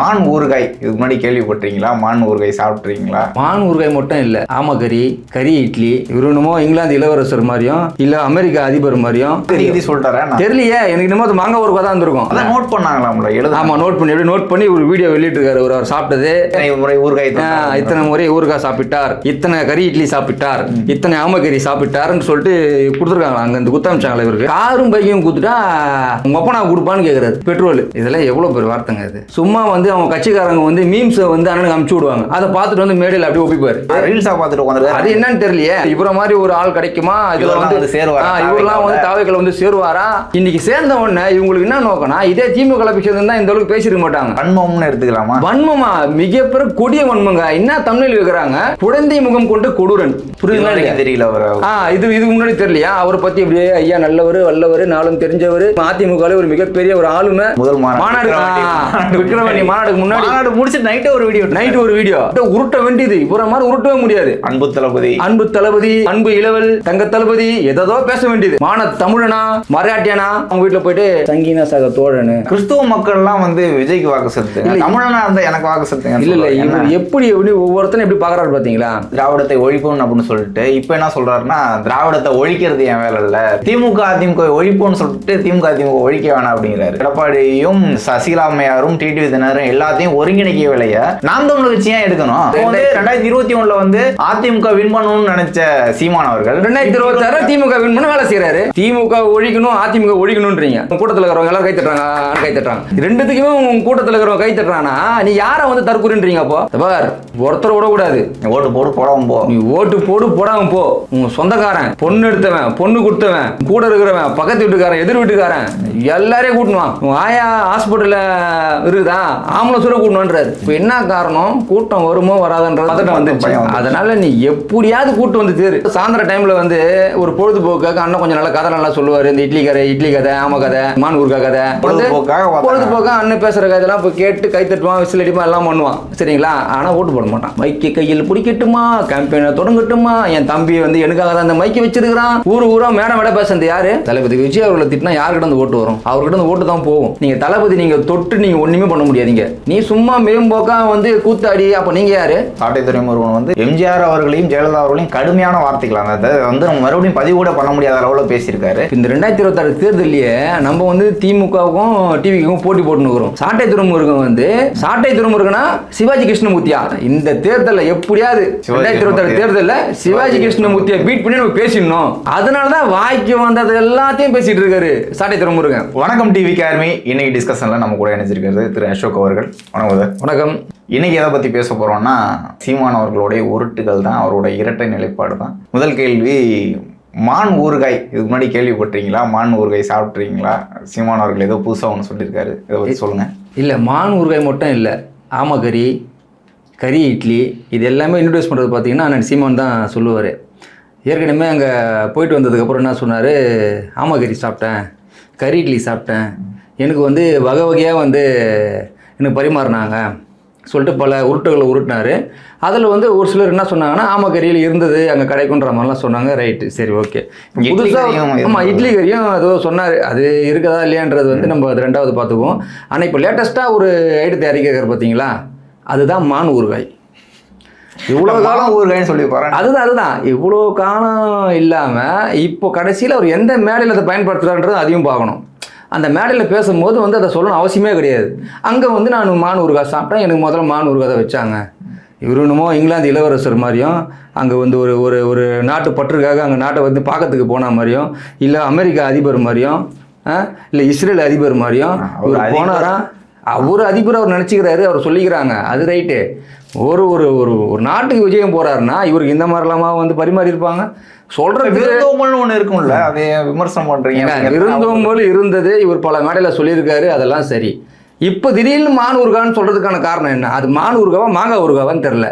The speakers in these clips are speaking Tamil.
மான் ஊறுகாய். இதுக்கு முன்னாடி கேள்விப்பட்டிருக்கீங்களா? மான் ஊறுகாய் சாப்பிட்றீங்களா மான் ஊறுகாய் மட்டும் இல்லை ஆமக்கறி கறி இட்லி இவரு என்னமோ இங்கிலாந்து இளவரசர் மாதிரியும் இல்ல அமெரிக்க அதிபர் மாதிரியும் இது சொல்லிட்டாரா தெரியலையே எனக்கு என்னமோ அது மாங்காய் ஊறுகாய் தான் இருந்திருக்கும் அதான் நோட் பண்ணாங்களாம்ல எழுத ஆமா நோட் பண்ணி எப்படி நோட் பண்ணி ஒரு வீடியோ வெளியிட்டிருக்காரு ஒரு அவர் சாப்பிட்டது. முறை ஊறுகாய் இத்தனை முறை ஊறுகாய் சாப்பிட்டார். இத்தனை கறி இட்லி சாப்பிட்டார். இத்தனை ஆமக்கறி சாப்பிட்டாருன்னு சொல்லிட்டு கொடுத்துருக்காங்களா அங்க இந்த குத்தமிச்சாங்களா இவருக்கு? காரும் பைக்கும் கொடுத்துட்டா அப்பனா கொடுப்பான்னு கேக்குறாரு. பெட்ரோல். இதெல்லாம் எவ்வளவு பெரிய வார்த்தைங்க இது. சும்மா வந்து அவங்க கட்சிக்காரங்க வந்து மீம்ஸை வந்து அண்ணனுக்கு அமுச்சு விடுவாங்க. அதை பார்த்துட்டு வந்து மேடையில் அப்படியே ஒப்பிப்பாரு ரீல்ஸா பார்த்துட்டு அது என்னன்னு தெரியலையே. இவர மாதிரி ஒரு ஆள் கிடைக்குமா? இதுல வந்து வந்து சேருவாரா? இவரெல்லாம் வந்து தாவைகள் வந்து சேருவாரா? இன்னைக்கு சேர்ந்த உடனே இவங்களுக்கு என்ன நோக்கம்னா இதே திமுக பிடிச்சதுன்னா இந்த அளவுக்கு பேசிருக்க மாட்டாங்க. வன்மம்னு எடுத்துக்கலாமா? வன்மமா? மிகப்பெரிய கொடிய வன்மங்க. என்ன தமிழில் இருக்கிறாங்க குழந்தை முகம் கொண்டு கொடூரன். புரியுதுங்களா தெரியல அவர். ஆ இது இதுக்கு முன்னாடி தெரியலையா? அவரை பத்தி இப்படியே ஐயா நல்லவர் வல்லவர் நாளும் தெரிஞ்சவர் அதிமுக ஒரு மிகப்பெரிய ஒரு ஆளுமை. முதல் மாநாடு. விக்ரவாணி மாநாடுக்கு முன்னாடி மாநாடு முடிச்சு நைட்டே ஒரு வீடியோ நைட் ஒரு வீடியோ உருட்ட வேண்டியது. இவர மாதிரி உருட்டவே முடியாது. அன்பு தளபதி. அன்பு தளபதி அன்பு இளவல் தங்க தளபதி ஏதோ பேச வேண்டியது. மான தமிழனா மராட்டியனா? அவங்க வீட்டுல போயிட்டு சங்கீனா சக தோழனு. கிறிஸ்துவ மக்கள்லாம் வந்து விஜய்க்கு வாக்கு செலுத்துங்க. தமிழனா இருந்தா எனக்கு வாக்கு செலுத்துங்க இல்ல இல்ல இவர் எப்படி எப்படி ஒவ்வொருத்தரும் எப்படி பாக்குறாரு பாத்தீங்களா? திராவிடத்தை ஒழிப்போம் அப்படின்னு சொல்லிட்டு இப்ப என்ன சொல்றாருன்னா திராவிடத்தை ஒழிக்கிறது என் வேலை இல்ல. திமுக அதிமுக ஒழிப்போம்னு சொல்லிட்டு திமுக அதிமுக ஒழிக்க வேணாம் அப்படிங்கிறாரு. எடப்பாடியும் சசிகலா அம்மையாரும் டிடிவி தினரும் எல்லாத்தையும் ஒருங்கிணைக்க வேலைய நாம் தமிழ் கட்சி ஏன் எடுக்கணும்? வந்து ரெண்டாயிரத்தி இருபத்தி ஒண்ணுல வந்து அதிமுக வின் பண்ணணும்னு நினைச்ச சீமான் அவர்கள் ரெண்டாயிரத்தி இருபத்தி ஆறு திமுக வின் பண்ண வேலை செய்யறாரு திமுக ஒழிக்கணும் அதிமுக ஒழிக்கணும்ன்றீங்க. கூட்டத்துல இருக்கிறவங்க எல்லாரும் கை தட்டுறாங்க கை தட்டுறாங்க. ரெண்டுத்துக்குமே உங்க கூட்டத்துல இருக்கிறவங்க கை தட்டுறாங்கன்னா நீ யாரை வந்து தற்கொலைன்றீங்க அப்போ? ஒருத்தர் விடக்கூடாது. ஓட்டு போட்டு போடவும் போ. நீ ஓட்டு போடு போடாம போ. உங்க சொந்தக்காரன் பொண்ணு எடுத்தவன் பொண்ணு கொடுத்தவன் கூட இருக்கிறவன் பக்கத்து வீட்டுக்காரன் எதிர் வீட்டுக்காரன் எல்லாரையும் கூட்டணும் ஆயா ஹாஸ்பிட்டல்ல இருக்குதா? ஆம்புலன்ஸோட கூட்டணுன்றாரு இப்போ என்ன காரணம்? கூட்டம் வருமோ வராதுன்றது வந்துருச்சு. அதனால நீ எப்படியாவது கூட்டு வந்து தேரு. சாயந்தர டைம்ல வந்து ஒரு பொழுதுபோக்காக அண்ணன் கொஞ்சம் நல்ல கதை நல்லா சொல்லுவாரு. இந்த இட்லி கதை இட்லி கதை ஆம கதை மான் ஊர்கா கதை. வந்து பொழுதுபோக்காக அண்ணன் பேசுற கதையெல்லாம் போய் கேட்டு கை தட்டுவான் விசில் அடிப்பான் எல்லாம் பண்ணுவான். சரிங்களா? ஆனா ஓட்டு போட மாட்டான். மைக்கு கையில் பிடிக்கட்டுமா? கேம்பெயினை தொடங்கட்டுமா? என் தம்பி வந்து எனக்காக தான் அந்த மைக்கை வச்சிருக்கிறான். ஊரு ஊரா மேடம் மேடம் பேசுறது யாரு? தளபதி விஜய் அவர்களை திட்டினா யாருக்கிட்ட இருந்து ஓட்டு வரும்? அவர்கிட்ட இருந்து ஓட்டு தான் போகும். நீங்க தளபதி நீங்க தொட்டு நீங்க ஒண்ணுமே பண்ண முடியாதீங்க. நீ சும்மா மேம்போக்கா வந்து கூத்தாடி அப்ப நீங்க யாரு? சாட்டை துறைமுருகன் வந்து எம்ஜிஆர் அவர்களையும் ஜெயலலிதா அவர்களையும் கடுமையான வார்த்தைகள் அந்த வந்து நம்ம மறுபடியும் பதிவு கூட பண்ண முடியாத அளவுல பேசியிருக்காரு. இந்த ரெண்டாயிரத்தி இருபத்தாறு தேர்தலையே நம்ம வந்து திமுகவுக்கும் டிவிக்கும் போட்டி போட்டுன்னு சாட்டை துறைமுருகன் வந்து சாட்டை துறைமுருகனா சிவாஜி கிருஷ்ணமூர்த்தியா? இந்த தேர்தலில் எப்படியாவது ரெண்டாயிரத்தி இருபத்தாறு. தேர்தலில் சிவாஜி கிருஷ்ணமூர்த்தியை? பீட் பண்ணி நம்ம பேசிடணும். அதனால தான் வாய்க்கு வந்தது எல்லாத்தையும் பேசிட்டு இருக்காரு சாட்டை துறைமுருகன் வணக்கம் டிவி கேர்மி இன்னைக்கு டிஸ்கஷன்ல நம்ம கூட இணைஞ்சிருக்கிறது திரு அசோக் அவர்கள் வணக்கம் சார் வணக்கம். இன்னைக்கு எதை பத்தி பேச போறோம்னா சீமான் அவர்களுடைய உருட்டுகள் தான் அவரோட இரட்டை நிலைப்பாடு தான். முதல் கேள்வி மான் ஊறுகாய். இதுக்கு முன்னாடி கேள்விப்பட்டிருக்கீங்களா? மான் ஊறுகாய் சாப்பிட்றீங்களா சீமான் அவர்கள் ஏதோ புதுசாக ஒன்று சொல்லியிருக்காரு. இதை பற்றி சொல்லுங்க. இல்லை மான் ஊறுகாய் மட்டும் இல்லை. ஆமக்கறி கறி இட்லி இது எல்லாமே இன்ட்ரடியூஸ் பண்ணுறது பார்த்தீங்கன்னா அண்ணன் சீமான் தான் சொல்லுவார். ஏற்கனவே அங்கே போயிட்டு வந்ததுக்கப்புறம் என்ன சொன்னார்? ஆமக்கறி சாப்பிட்டேன். கறி இட்லி சாப்பிட்டேன். எனக்கு வந்து வகை வகையாக வந்து எனக்கு பரிமாறினாங்க. சொல்லிட்டு பல உருட்டுகளை உருட்டினாரு. அதில் வந்து ஒரு சிலர் என்ன சொன்னாங்கன்னா ஆமக்கறியில் இருந்தது அங்கே கிடைக்குன்ற மாதிரிலாம் சொன்னாங்க. ரைட்டு சரி ஓகே புதுசாக ஆமாம் இட்லி கறியும் ஏதோ சொன்னார். அது இருக்குதா இல்லையான்றது வந்து நம்ம அது ரெண்டாவது பார்த்துக்குவோம். ஆனால் இப்போ லேட்டஸ்ட்டாக ஒரு ஐட்டத்தை அறிக்கைக்கார் பார்த்தீங்களா அதுதான் மான் ஊறுகாய். இவ்வளோ காலம் ஊறுகாய்னு சொல்லி பாருங்க அதுதான் அதுதான். இவ்வளோ காலம் இல்லாமல் இப்போ கடைசியில் அவர் எந்த மேடையில் அதை பயன்படுத்துகிறான்றது அதையும் பார்க்கணும். அந்த மேடையில் பேசும்போது வந்து அதை சொல்லணும் அவசியமே கிடையாது. அங்கே வந்து நான் மான் ஊறுகாய் சாப்பிட்டேன். எனக்கு முதல்ல மான் ஊறுகாய் வச்சாங்க. இவரு என்னமோ இங்கிலாந்து இளவரசர் மாதிரியும் அங்கே வந்து ஒரு ஒரு ஒரு நாட்டு பற்றுக்காக அங்கே நாட்டை வந்து பார்க்கறதுக்கு போன மாதிரியும் இல்லை அமெரிக்கா அதிபர் மாதிரியும் இல்லை இஸ்ரேல் அதிபர் மாதிரியும் இவர் அதிபர். போனாரா? அவர் அதிபர் அவர் நினச்சிக்கிறாரு அவர் சொல்லிக்கிறாங்க. அது ரைட்டு. ஒரு ஒரு ஒரு ஒரு நாட்டுக்கு விஜயம் போறாருன்னா இவருக்கு இந்த மாதிரிலாமா வந்து பரிமாறி இருப்பாங்க சொல்றது விருந்தோம்பல்னு ஒன்று இருக்கும்ல அதை விமர்சனம் பண்றீங்க? விருந்தோம்பல் இருந்தது இவர் பல மேடையில் சொல்லியிருக்காரு அதெல்லாம் சரி. இப்போ திடீர்னு மான் ஊறுகான்னு சொல்றதுக்கான காரணம் என்ன? அது மான் ஊறுகாவா மாங்காய் ஊறுகாவான்னு தெரில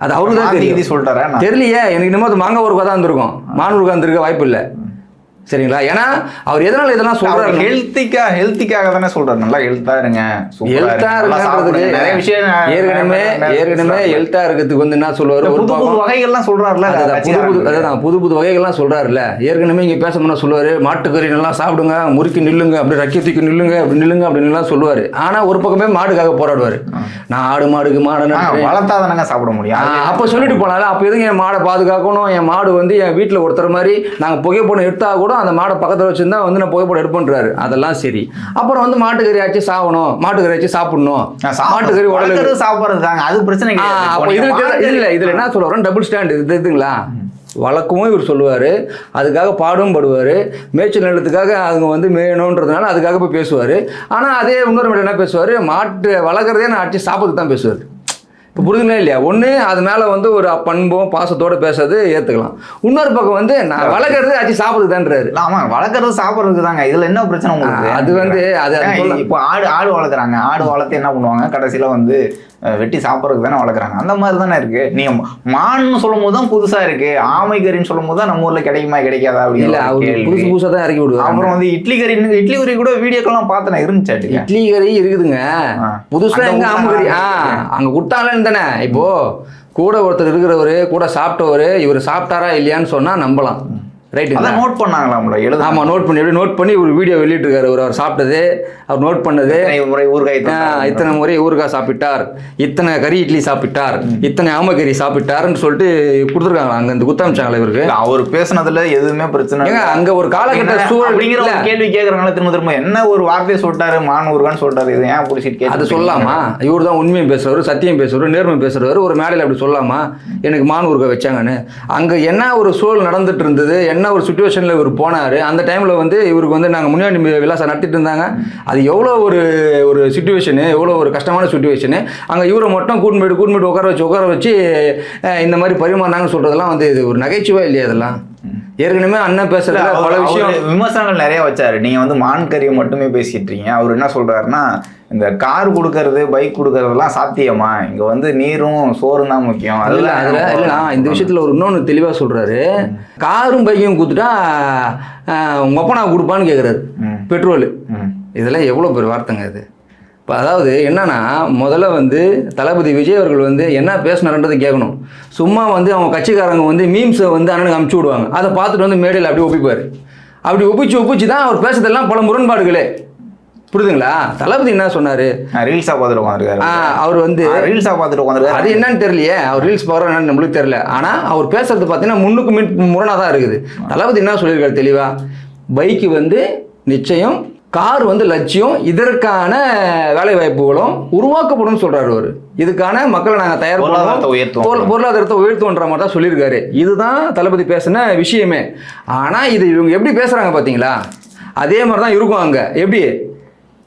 அது அவருக்கு தான் சொல்லிட்டாரா நான்? தெரியலையே எனக்கு இன்னமும் அது மாங்காய் ஊறுகாய் தான் இருந்திருக்கும் மான் ஊறுகாய் இருந்திருக்க வாய்ப்பு இல்லை. சரிங்களா? ஏன்னா அவர் எதனால இதெல்லாம் சொல்றாரு ஹெல்த்திக்கா ஹெல்த்திக்காக தானே சொல்றாரு. நல்லா ஹெல்த்தா இருங்க. ஹெல்த்தா. இருக்கிறதுக்கு நிறைய விஷயம் ஏற்கனவே ஏற்கனவே ஹெல்த்தா இருக்கிறதுக்கு வந்து என்ன சொல்லுவாரு? புது புது வகைகள்லாம் சொல்றாருல அதுதான் புது புது. அதுதான் புது புது வகைகள்லாம் சொல்றாருல்ல. ஏற்கனவே இங்க பேசணும்னா சொல்லுவாரு மாட்டுக்கறி நல்லா சாப்பிடுங்க முறுக்கி நில்லுங்க அப்படி ரக்கி தூக்கி நில்லுங்க அப்படி நில்லுங்க அப்படின்னுலாம் சொல்லுவாரு. ஆனா ஒரு பக்கமே மாடுக்காக போராடுவாரு. நான் ஆடு மாடுக்கு மாடு. வளர்த்தாதானங்க சாப்பிட முடியும். அப்போ சொல்லிட்டு போனால அப்போ எதுங்க என் மாடை பாதுகாக்கணும்? என் மாடு வந்து என் வீட்டில் ஒருத்தர் மாதிரி நாங்கள் புகைப்படம் எடுத்தா கூட அந்த மாடை பக்கத்தில் வச்சிருந்தா வந்து நான் புகைப்படம் எடுப்பேன்றாரு அதெல்லாம் சரி. அப்புறம் வந்து மாட்டுக்கறி ஆச்சு சாகணும் மாட்டுக்கறி ஆச்சு சாப்பிடணும். மாட்டுக்கறி உடலுக்கு சாப்பிடுறது தாங்க. அது பிரச்சனை அப்போ இப்போ இது நீங்க மாடு- இல்ல இதுல என்ன சொல்ல வரோம் டபுள் ஸ்டாண்ட் இது இதுங்களா? வழக்கமும் இவர் சொல்லுவார். அதுக்காக பாடும் படுவார். மேய்ச்சல் நிலத்துக்காக அவங்க வந்து மேயணுன்றதுனால அதுக்காக போய் பேசுவார். ஆனால் அதே இன்னொரு என்ன பேசுவார்? மாட்டு வளர்க்குறதே நான் அடிச்சு சாப்பிட்டு தான் பேசுவார். இப்போ புரிதுங்களா இல்லையா? ஒன்று அது மேலே வந்து ஒரு பண்பும் பாசத்தோட பேசுறது ஏற்றுக்கலாம் இன்னொரு பக்கம் வந்து நான் வளர்க்குறதே அடிச்சு சாப்பிடுதான்றாரு இல்ல, ஆமா வளர்க்கறது சாப்பிடுறதுக்கு தாங்க. இதுல என்ன பிரச்சனை உங்களுக்கு? அது வந்து அது இப்போ ஆடு ஆடு வளர்க்குறாங்க. ஆடு வளர்த்து என்ன பண்ணுவாங்க? கடைசியில வந்து வெட்டி சாப்பிட்றதுக்கு தானே வளர்க்குறாங்க. அந்த மாதிரி தானே இருக்கு. நீங்க மான்னு சொல்லும் போது தான் புதுசா இருக்கு. ஆமை கறின்னு சொல்லும் போது தான் நம்ம ஊர்ல கிடைக்குமா கிடைக்காதா இல்ல அப்படின்னு அவர் புதுசு புதுசாக தான் இறக்கி விடுவார். அப்புறம் வந்து இட்லி கறி இட்லி கறி கூட வீடியோக்கெல்லாம் பார்த்தேன் இருந்துச்சாட்டுங்க இட்லி கறி இருக்குதுங்க. ஆ. புதுசா அங்க எங்க. ஆம்பு கறி ஆ அங்க விட்டாங்கன்னு தானே இப்போ கூட ஒருத்தர் இருக்கிறவரு கூட சாப்பிட்டவரு இவர் சாப்பிட்டாரா இல்லையான்னு சொன்னா நம்பலாம். ரைட்டுங்களா அதான் நோட் பண்ணாங்களாம்ல எழுத ஆமா நோட் பண்ணி எப்படி நோட் பண்ணி ஒரு வீடியோ வெளியிட்டிருக்காரு. அவர் அவர் சாப்பிட்டது அவர் நோட் பண்ணது. முறை ஊறுகாய். இத்தனை முறை ஊறுகாய் சாப்பிட்டார். இத்தனை கறி இட்லி சாப்பிட்டார். இத்தனை ஆமக்கறி சாப்பிட்டாருன்னு சொல்லிட்டு கொடுத்துருக்காங்க அங்க இந்த குத்தாமிச்சாங்களே இவருக்கு? அவர் பேசுனதுல எதுவுமே பிரச்சனை இல்ல. அங்க ஒரு காலகட்ட சூழல் அப்படிங்கிற ஒரு. கேள்வி கேக்குறாங்களா திரும்ப திரும்ப. என்ன ஒரு வார்த்தையை சொல்லிட்டாரு மானூர்கான்னு சொல்லிட்டாரு இது ஏன் பிடிச்சிட்டு அது சொல்லலாமா இவர் தான் உண்மையும் பேசுறவர் சத்தியம் பேசுறவர் நேர்மை பேசுறவர். ஒரு மேடையில் அப்படி சொல்லலாமா எனக்கு மான் ஊருக வச்சாங்கன்னு. அங்கே என்ன ஒரு சூழல் நடந்துட்டு இருந்தது? என்ன ஒரு சுச்சுவேஷனில் இவர் போனார் அந்த டைமில் வந்து இவருக்கு வந்து நாங்கள் முன்னாடி விலாசம் நடத்திட்டு இருந்தாங்க. அது எவ்வளோ ஒரு ஒரு சுச்சுவேஷனு எவ்வளோ ஒரு கஷ்டமான சுச்சுவேஷனு அங்கே இவரை மட்டும் கூட்டின்னு போயிட்டு கூட்டின்னு போயிட்டு உட்கார வச்சு உட்கார வச்சு இந்த மாதிரி பரிமாறினாங்கன்னு சொல்கிறதெல்லாம் வந்து இது ஒரு நகைச்சுவை இல்லையா அதெல்லாம் ஏற்கனவே அண்ணன் அவர்- பல விஷயம் விமர்சனங்கள் நிறைய வச்சாரு. நீங்க வந்து மான் கறியை மட்டுமே பேசிட்டு இருக்கீங்க. அவர் என்ன சொல்றாருன்னா இந்த கார் கொடுக்கறது பைக் கொடுக்கறதெல்லாம் சாத்தியமா? இங்க வந்து நீரும் சோறும் தான் முக்கியம். அதுல அதுல இல்ல இந்த விஷயத்துல ஒரு இன்னொன்னு தெளிவா சொல்றாரு. காரும் பைக்கும் கொடுத்துட்டா ஆஹ், உங்க அப்பா நான் கொடுப்பான்னு கேக்குறாரு. ம். பெட்ரோல். இதெல்லாம் எவ்வளோ பெரிய வார்த்தைங்க இது? இப்போ அதாவது என்னன்னா முதல்ல வந்து தளபதி விஜய் அவர்கள் வந்து என்ன பேசினார்ன்றது கேட்கணும் சும்மா வந்து அவங்க கட்சிக்காரங்க வந்து மீம்ஸை வந்து அண்ணனுக்கு அமுச்சு விடுவாங்க. அதை பார்த்துட்டு வந்து மேடையில் அப்படி ஒப்பிப்பார். அப்படி ஒப்பிச்சு ஒப்பிச்சு தான் அவர் பேசுறதெல்லாம் பல முரண்பாடுகளே. புரியுதுங்களா? தளபதி என்ன சொன்னார்? ரீல்ஸா பார்த்துட்டு உட்காந்துருக்காரு அவர் வந்து ரீல்ஸா பார்த்துட்டு உட்காந்துருக்காரு அது என்னன்னு தெரியலையே. அவர் ரீல்ஸ் என்னன்னு நம்மளுக்கு தெரியல. ஆனால் அவர் பேசுறது பார்த்தீங்கன்னா முன்னுக்கு மின் முரணாக தான் இருக்குது. தளபதி என்ன சொல்லியிருக்காரு தெளிவா? பைக்கு வந்து நிச்சயம் கார் வந்து லட்சியம் இதற்கான வேலை வாய்ப்புகளும் உருவாக்கப்படும் சொல்றாரு அவர். இதுக்கான மக்களை நாங்கள் தயார் பொருளாதாரத்தை. உயர்த்துவோம். பொருள்- பொருளாதாரத்தை உயர்த்துவோன்ற மாதிரி தான் சொல்லியிருக்காரு. இதுதான் தளபதி பேசின விஷயமே. ஆனால் இது இவங்க எப்படி பேசுகிறாங்க பார்த்தீங்களா? அதே மாதிரி தான் இருக்கும் அங்கே. எப்படி?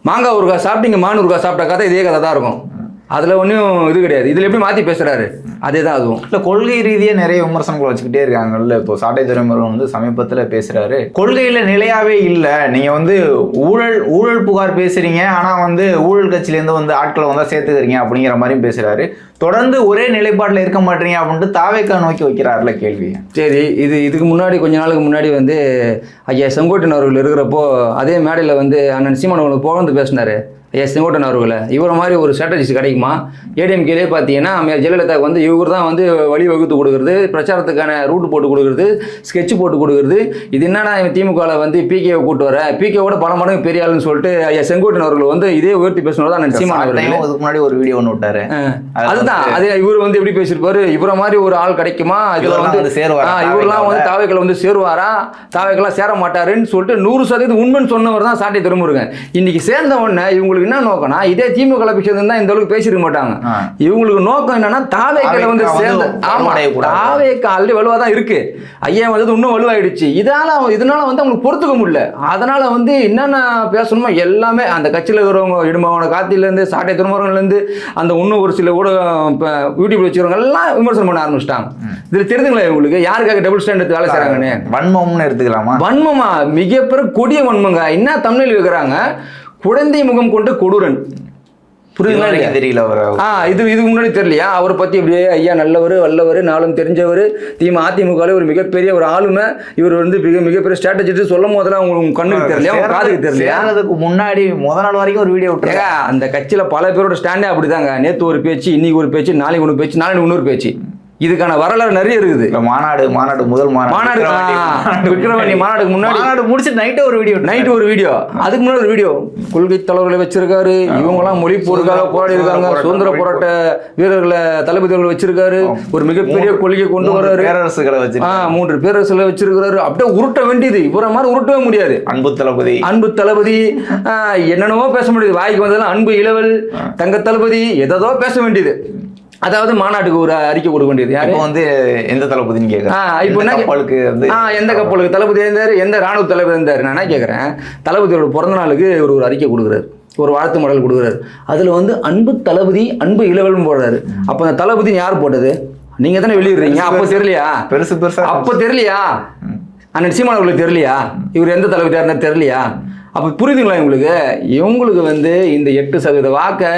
மாங்காய் ஊறுகாய் சாப்பிட்டீங்க மான் ஊறுகாய் சாப்பிட்ட கதை இதே கதை தான் இருக்கும். அதில் ஒன்றும் இது கிடையாது. இதில் எப்படி மாற்றி பேசுகிறாரு அதே தான் அதுவும். இல்ல கொள்கை ரீதியா நிறைய விமர்சனங்கள் வச்சுக்கிட்டே இருக்காங்கல்ல. இப்போ சாட்டை துறைமுருகன் வந்து சமீபத்துல பேசுறாரு. கொள்கையில நிலையாவே இல்ல. நீங்க வந்து ஊழல் ஊழல் புகார் பேசுறீங்க. ஆனா வந்து ஊழல் கட்சியில இருந்து வந்து ஆட்களை வந்தா சேர்த்துக்கிறீங்க அப்படிங்கிற மாதிரியும் பேசுறாரு. தொடர்ந்து ஒரே நிலைப்பாட்டுல இருக்க மாட்டீங்க அப்படின்ட்டு தாவேக்கா நோக்கி வைக்கிறாருல கேள்வி. சரி இது இதுக்கு முன்னாடி கொஞ்ச நாளுக்கு முன்னாடி வந்து ஐயா செங்கோட்டன் அவர்கள் இருக்கிறப்போ அதே மேடையில் வந்து அண்ணன் சீமான் அவர்கள் புகழ்ந்து பேசினார். ஐயா செங்கோட்டன் அவர்களை இவரை மாதிரி ஒரு ஸ்ட்ராட்டஜிஸ்ட் கிடைக்குமா? ஏடிஎம்கேலே பார்த்தீங்கன்னா அம்மையார் ஜெயலலிதாவுக்கு வந்து இவர் தான் வந்து வழி வகுத்து கொடுக்குறது பிரச்சாரத்துக்கான ரூட் போட்டு கொடுக்குறது ஸ்கெட்ச் போட்டு கொடுக்குறது. இது என்னடா இவன் திமுகவில் வந்து பிகேவை கூட்டு வர? பிகேவோட பல மடங்கு பெரிய ஆளுன்னு சொல்லிட்டு ஐயா செங்கோட்டன் அவர்கள் வந்து இதே உயர்த்தி பேசினவர் தான் சாட்டையும் அதுக்கு முன்னாடி ஒரு வீடியோ ஒன்று விட்டாரு. அதுதான். அது இவர் வந்து எப்படி பேசியிருப்பாரு? இவரை மாதிரி ஒரு ஆள் கிடைக்குமா? இதுல வந்து சேருவாரா? இவரெல்லாம் வந்து தாவைகள் வந்து சேருவாரா? தாவைக்கெல்லாம் சேர மாட்டாருன்னு சொல்லிட்டு நூறு சதவீதம் உண்மைன்னு சொன்னவர் தான் சாட்டை திருமுருகன். இன்னைக்கு சேர்ந்த உடனே இவங்களுக்கு என்ன நோக்கம்னா இதே திமுக பேசுறது தான் இந்த அளவுக்கு பேசியிருக்க மாட்டாங்க. இவங்களுக்கு நோக்கம் என்னன்னா தாவேக்களை வந்து சேர்ந்த ஆமா. தாவேக்கா ஆல்ரெடி வலுவா தான் இருக்கு. ஐயா வந்து இன்னும் வலுவாயிடுச்சு. இதனால இதனால வந்து அவங்களுக்கு பொறுத்துக்க முடியல. அதனால வந்து என்னென்ன பேசணுமோ எல்லாமே அந்த கட்சியில் இருக்கிறவங்க இடுமாவன காத்திலேருந்து சாட்டை திருமுருகன்லேருந்து அந்த இன்னும் ஒரு சில கூட யூடியூப்ல வச்சுக்கிறவங்க எல்லாம் விமர்சனம் பண்ண ஆரம்பிச்சிட்டாங்க. இதில் தெரிஞ்சுங்களா இவங்களுக்கு. யாருக்காக டபுள் ஸ்டாண்டர்ட் வேலை செய்கிறாங்கன்னு வன்மம்னு எடுத்துக்கலாமா? வன்மமா? மிகப்பெரிய கொடிய வன்மங்க. என்ன தமிழில் வைக்கிறாங்க குழந்தை முகம் கொண்டு கொடூரன். புரியுதுங்களா? வரைக்கும் தெரியல அவர். ஆ இது இதுக்கு முன்னாடி தெரியலையா? அவரை பற்றி அப்படியே ஐயா நல்லவர் வல்லவர் நாளும் தெரிஞ்சவர் திமுக அதிமுகவில் ஒரு மிகப்பெரிய ஒரு ஆளுமை. இவர் வந்து மிக மிகப்பெரிய ஸ்ட்ராட்டஜி சொல்லும் போதெல்லாம் உங்களுக்கு உங்க கண்ணுக்கு தெரியலையா? உங்க காதுக்கு தெரியலையா? சேர்றதுக்கு முன்னாடி முத நாள் வரைக்கும் ஒரு வீடியோ ஏங்க விட்டுருக்கா அந்த கட்சியில் பல பேரோட ஸ்டாண்டே அப்படிதாங்க. நேற்று ஒரு பேச்சு இன்னைக்கு ஒரு பேச்சு நாளைக்கு ஒரு பேச்சு நாளைக்கு இன்னொரு பேச்சு. இதுக்கான வரலாறு நிறைய இருக்குது. மாநாடு மாநாடு முதல் மாநாடு. விக்கிரவாண்டி மாநாடுக்கு முன்னாடி. மாநாடு முடிச்சுட்டு நைட்டே ஒரு வீடியோ நைட்டு ஒரு வீடியோ அதுக்கு முன்னாடி ஒரு வீடியோ கொள்கை தலைவர்களை வச்சிருக்காரு. இவங்கெல்லாம் மொழி போருக்காக போராடி இருக்காங்க. சுதந்திர போராட்ட வீரர்களை தளபதிகளை வச்சிருக்காரு. ஒரு மிகப்பெரிய கொள்கை கொண்டு வர்றாரு. பேரரசுகளை வச்சு மூன்று பேரரசுல வச்சிருக்கிறாரு. அப்படியே உருட்ட வேண்டியது. இவரை மாதிரி உருட்டவே முடியாது. அன்பு தளபதி. அன்பு தளபதி என்னென்னவோ பேச முடியுது. வாய்க்கு வந்ததெல்லாம் அன்பு இளவல் தங்க தளபதி எதோ பேச வேண்டியது. அதாவது மாநாட்டுக்கு ஒரு அறிக்கை கொடுக்க வேண்டியது யாரு? வந்து எந்த தளபதின்னு ஆ, கேட்கறேன் இப்போ என்ன கப்பலுக்கு வந்து எந்த கப்பலுக்கு தளபதி இருந்தார் எந்த ராணுவ தளபதி இருந்தார்? நான் கேட்குறேன் தளபதியோட பிறந்த நாளுக்கு ஒரு ஒரு அறிக்கை கொடுக்குறாரு. ஒரு வாழ்த்து மடல் கொடுக்குறாரு. அதில் வந்து அன்பு தளபதி அன்பு இளவல்னு போடுறாரு. அப்போ அந்த தளபதி யார் போட்டது? நீங்கள் தானே வெளியிடுறீங்க. அப்போ தெரியலையா? பெருசு பெருசா அப்போ தெரியலையா? அண்ணன் சீமான் அவர்களுக்கு தெரியலையா? இவர் எந்த தளபதியாக இருந்தால் தெரியலையா? அப்போ புரியுதுங்களா இவங்களுக்கு? இவங்களுக்கு வந்து இந்த எட்டு சதவீத வாக்கை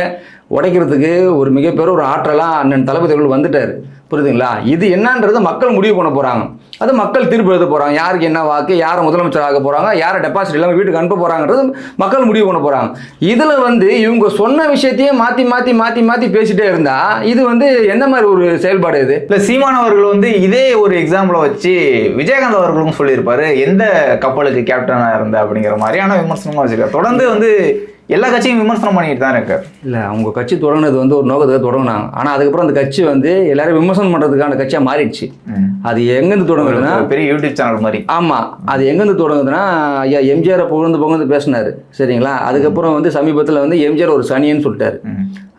உடைக்கிறதுக்கு ஒரு மிகப்பெரிய ஒரு ஆற்றலாக அண்ணன் தளபதி அவர்கள் வந்துட்டார். புரியுதுங்களா? இது என்னன்றது மக்கள் முடிவு பண்ண போகிறாங்க அது மக்கள் தீர்ப்பு எழுத போகிறாங்க யாருக்கு என்ன வாக்கு யாரை முதலமைச்சர் ஆக போகிறாங்க யாரை டெபாசிட் இல்லாமல் வீட்டுக்கு அனுப்ப போகிறாங்கிறது மக்கள் முடிவு பண்ண போகிறாங்க இதில் வந்து இவங்க சொன்ன விஷயத்தையே மாற்றி மாற்றி மாற்றி மாற்றி பேசிட்டே இருந்தால் இது வந்து எந்த மாதிரி ஒரு செயல்பாடு இது? இல்லை சீமான் அவர்கள் வந்து இதே ஒரு எக்ஸாம்பிளை வச்சு விஜயகாந்த் அவர்களும் சொல்லியிருப்பாரு. எந்த கப்பலுக்கு கேப்டனாக இருந்த அப்படிங்கிற மாதிரியான விமர்சனமாக வச்சுருக்காரு தொடர்ந்து வந்து எல்லா கட்சியும் விமர்சனம் பண்ணிட்டு தான் இருக்காரு இல்லை அவங்க கட்சி தொடங்கினது வந்து ஒரு நோக்கத்துக்கு தொடங்கினாங்க. ஆனால் அதுக்கப்புறம் அந்த கட்சி வந்து எல்லாரும் விமர்சனம் பண்ணுறதுக்கான கட்சியாக மாறிடுச்சு. அது எங்கேருந்து தொடங்குதுன்னா பெரிய யூடியூப் சேனல் மாதிரி. ஆமாம் அது எங்கேருந்து தொடங்குதுன்னா ஐயா எம்ஜிஆரை புகழ்ந்து புகழ்ந்து பேசினார். சரிங்களா? அதுக்கப்புறம் வந்து சமீபத்தில் வந்து எம்ஜிஆர் ஒரு சனியன்னு சொல்லிட்டாரு.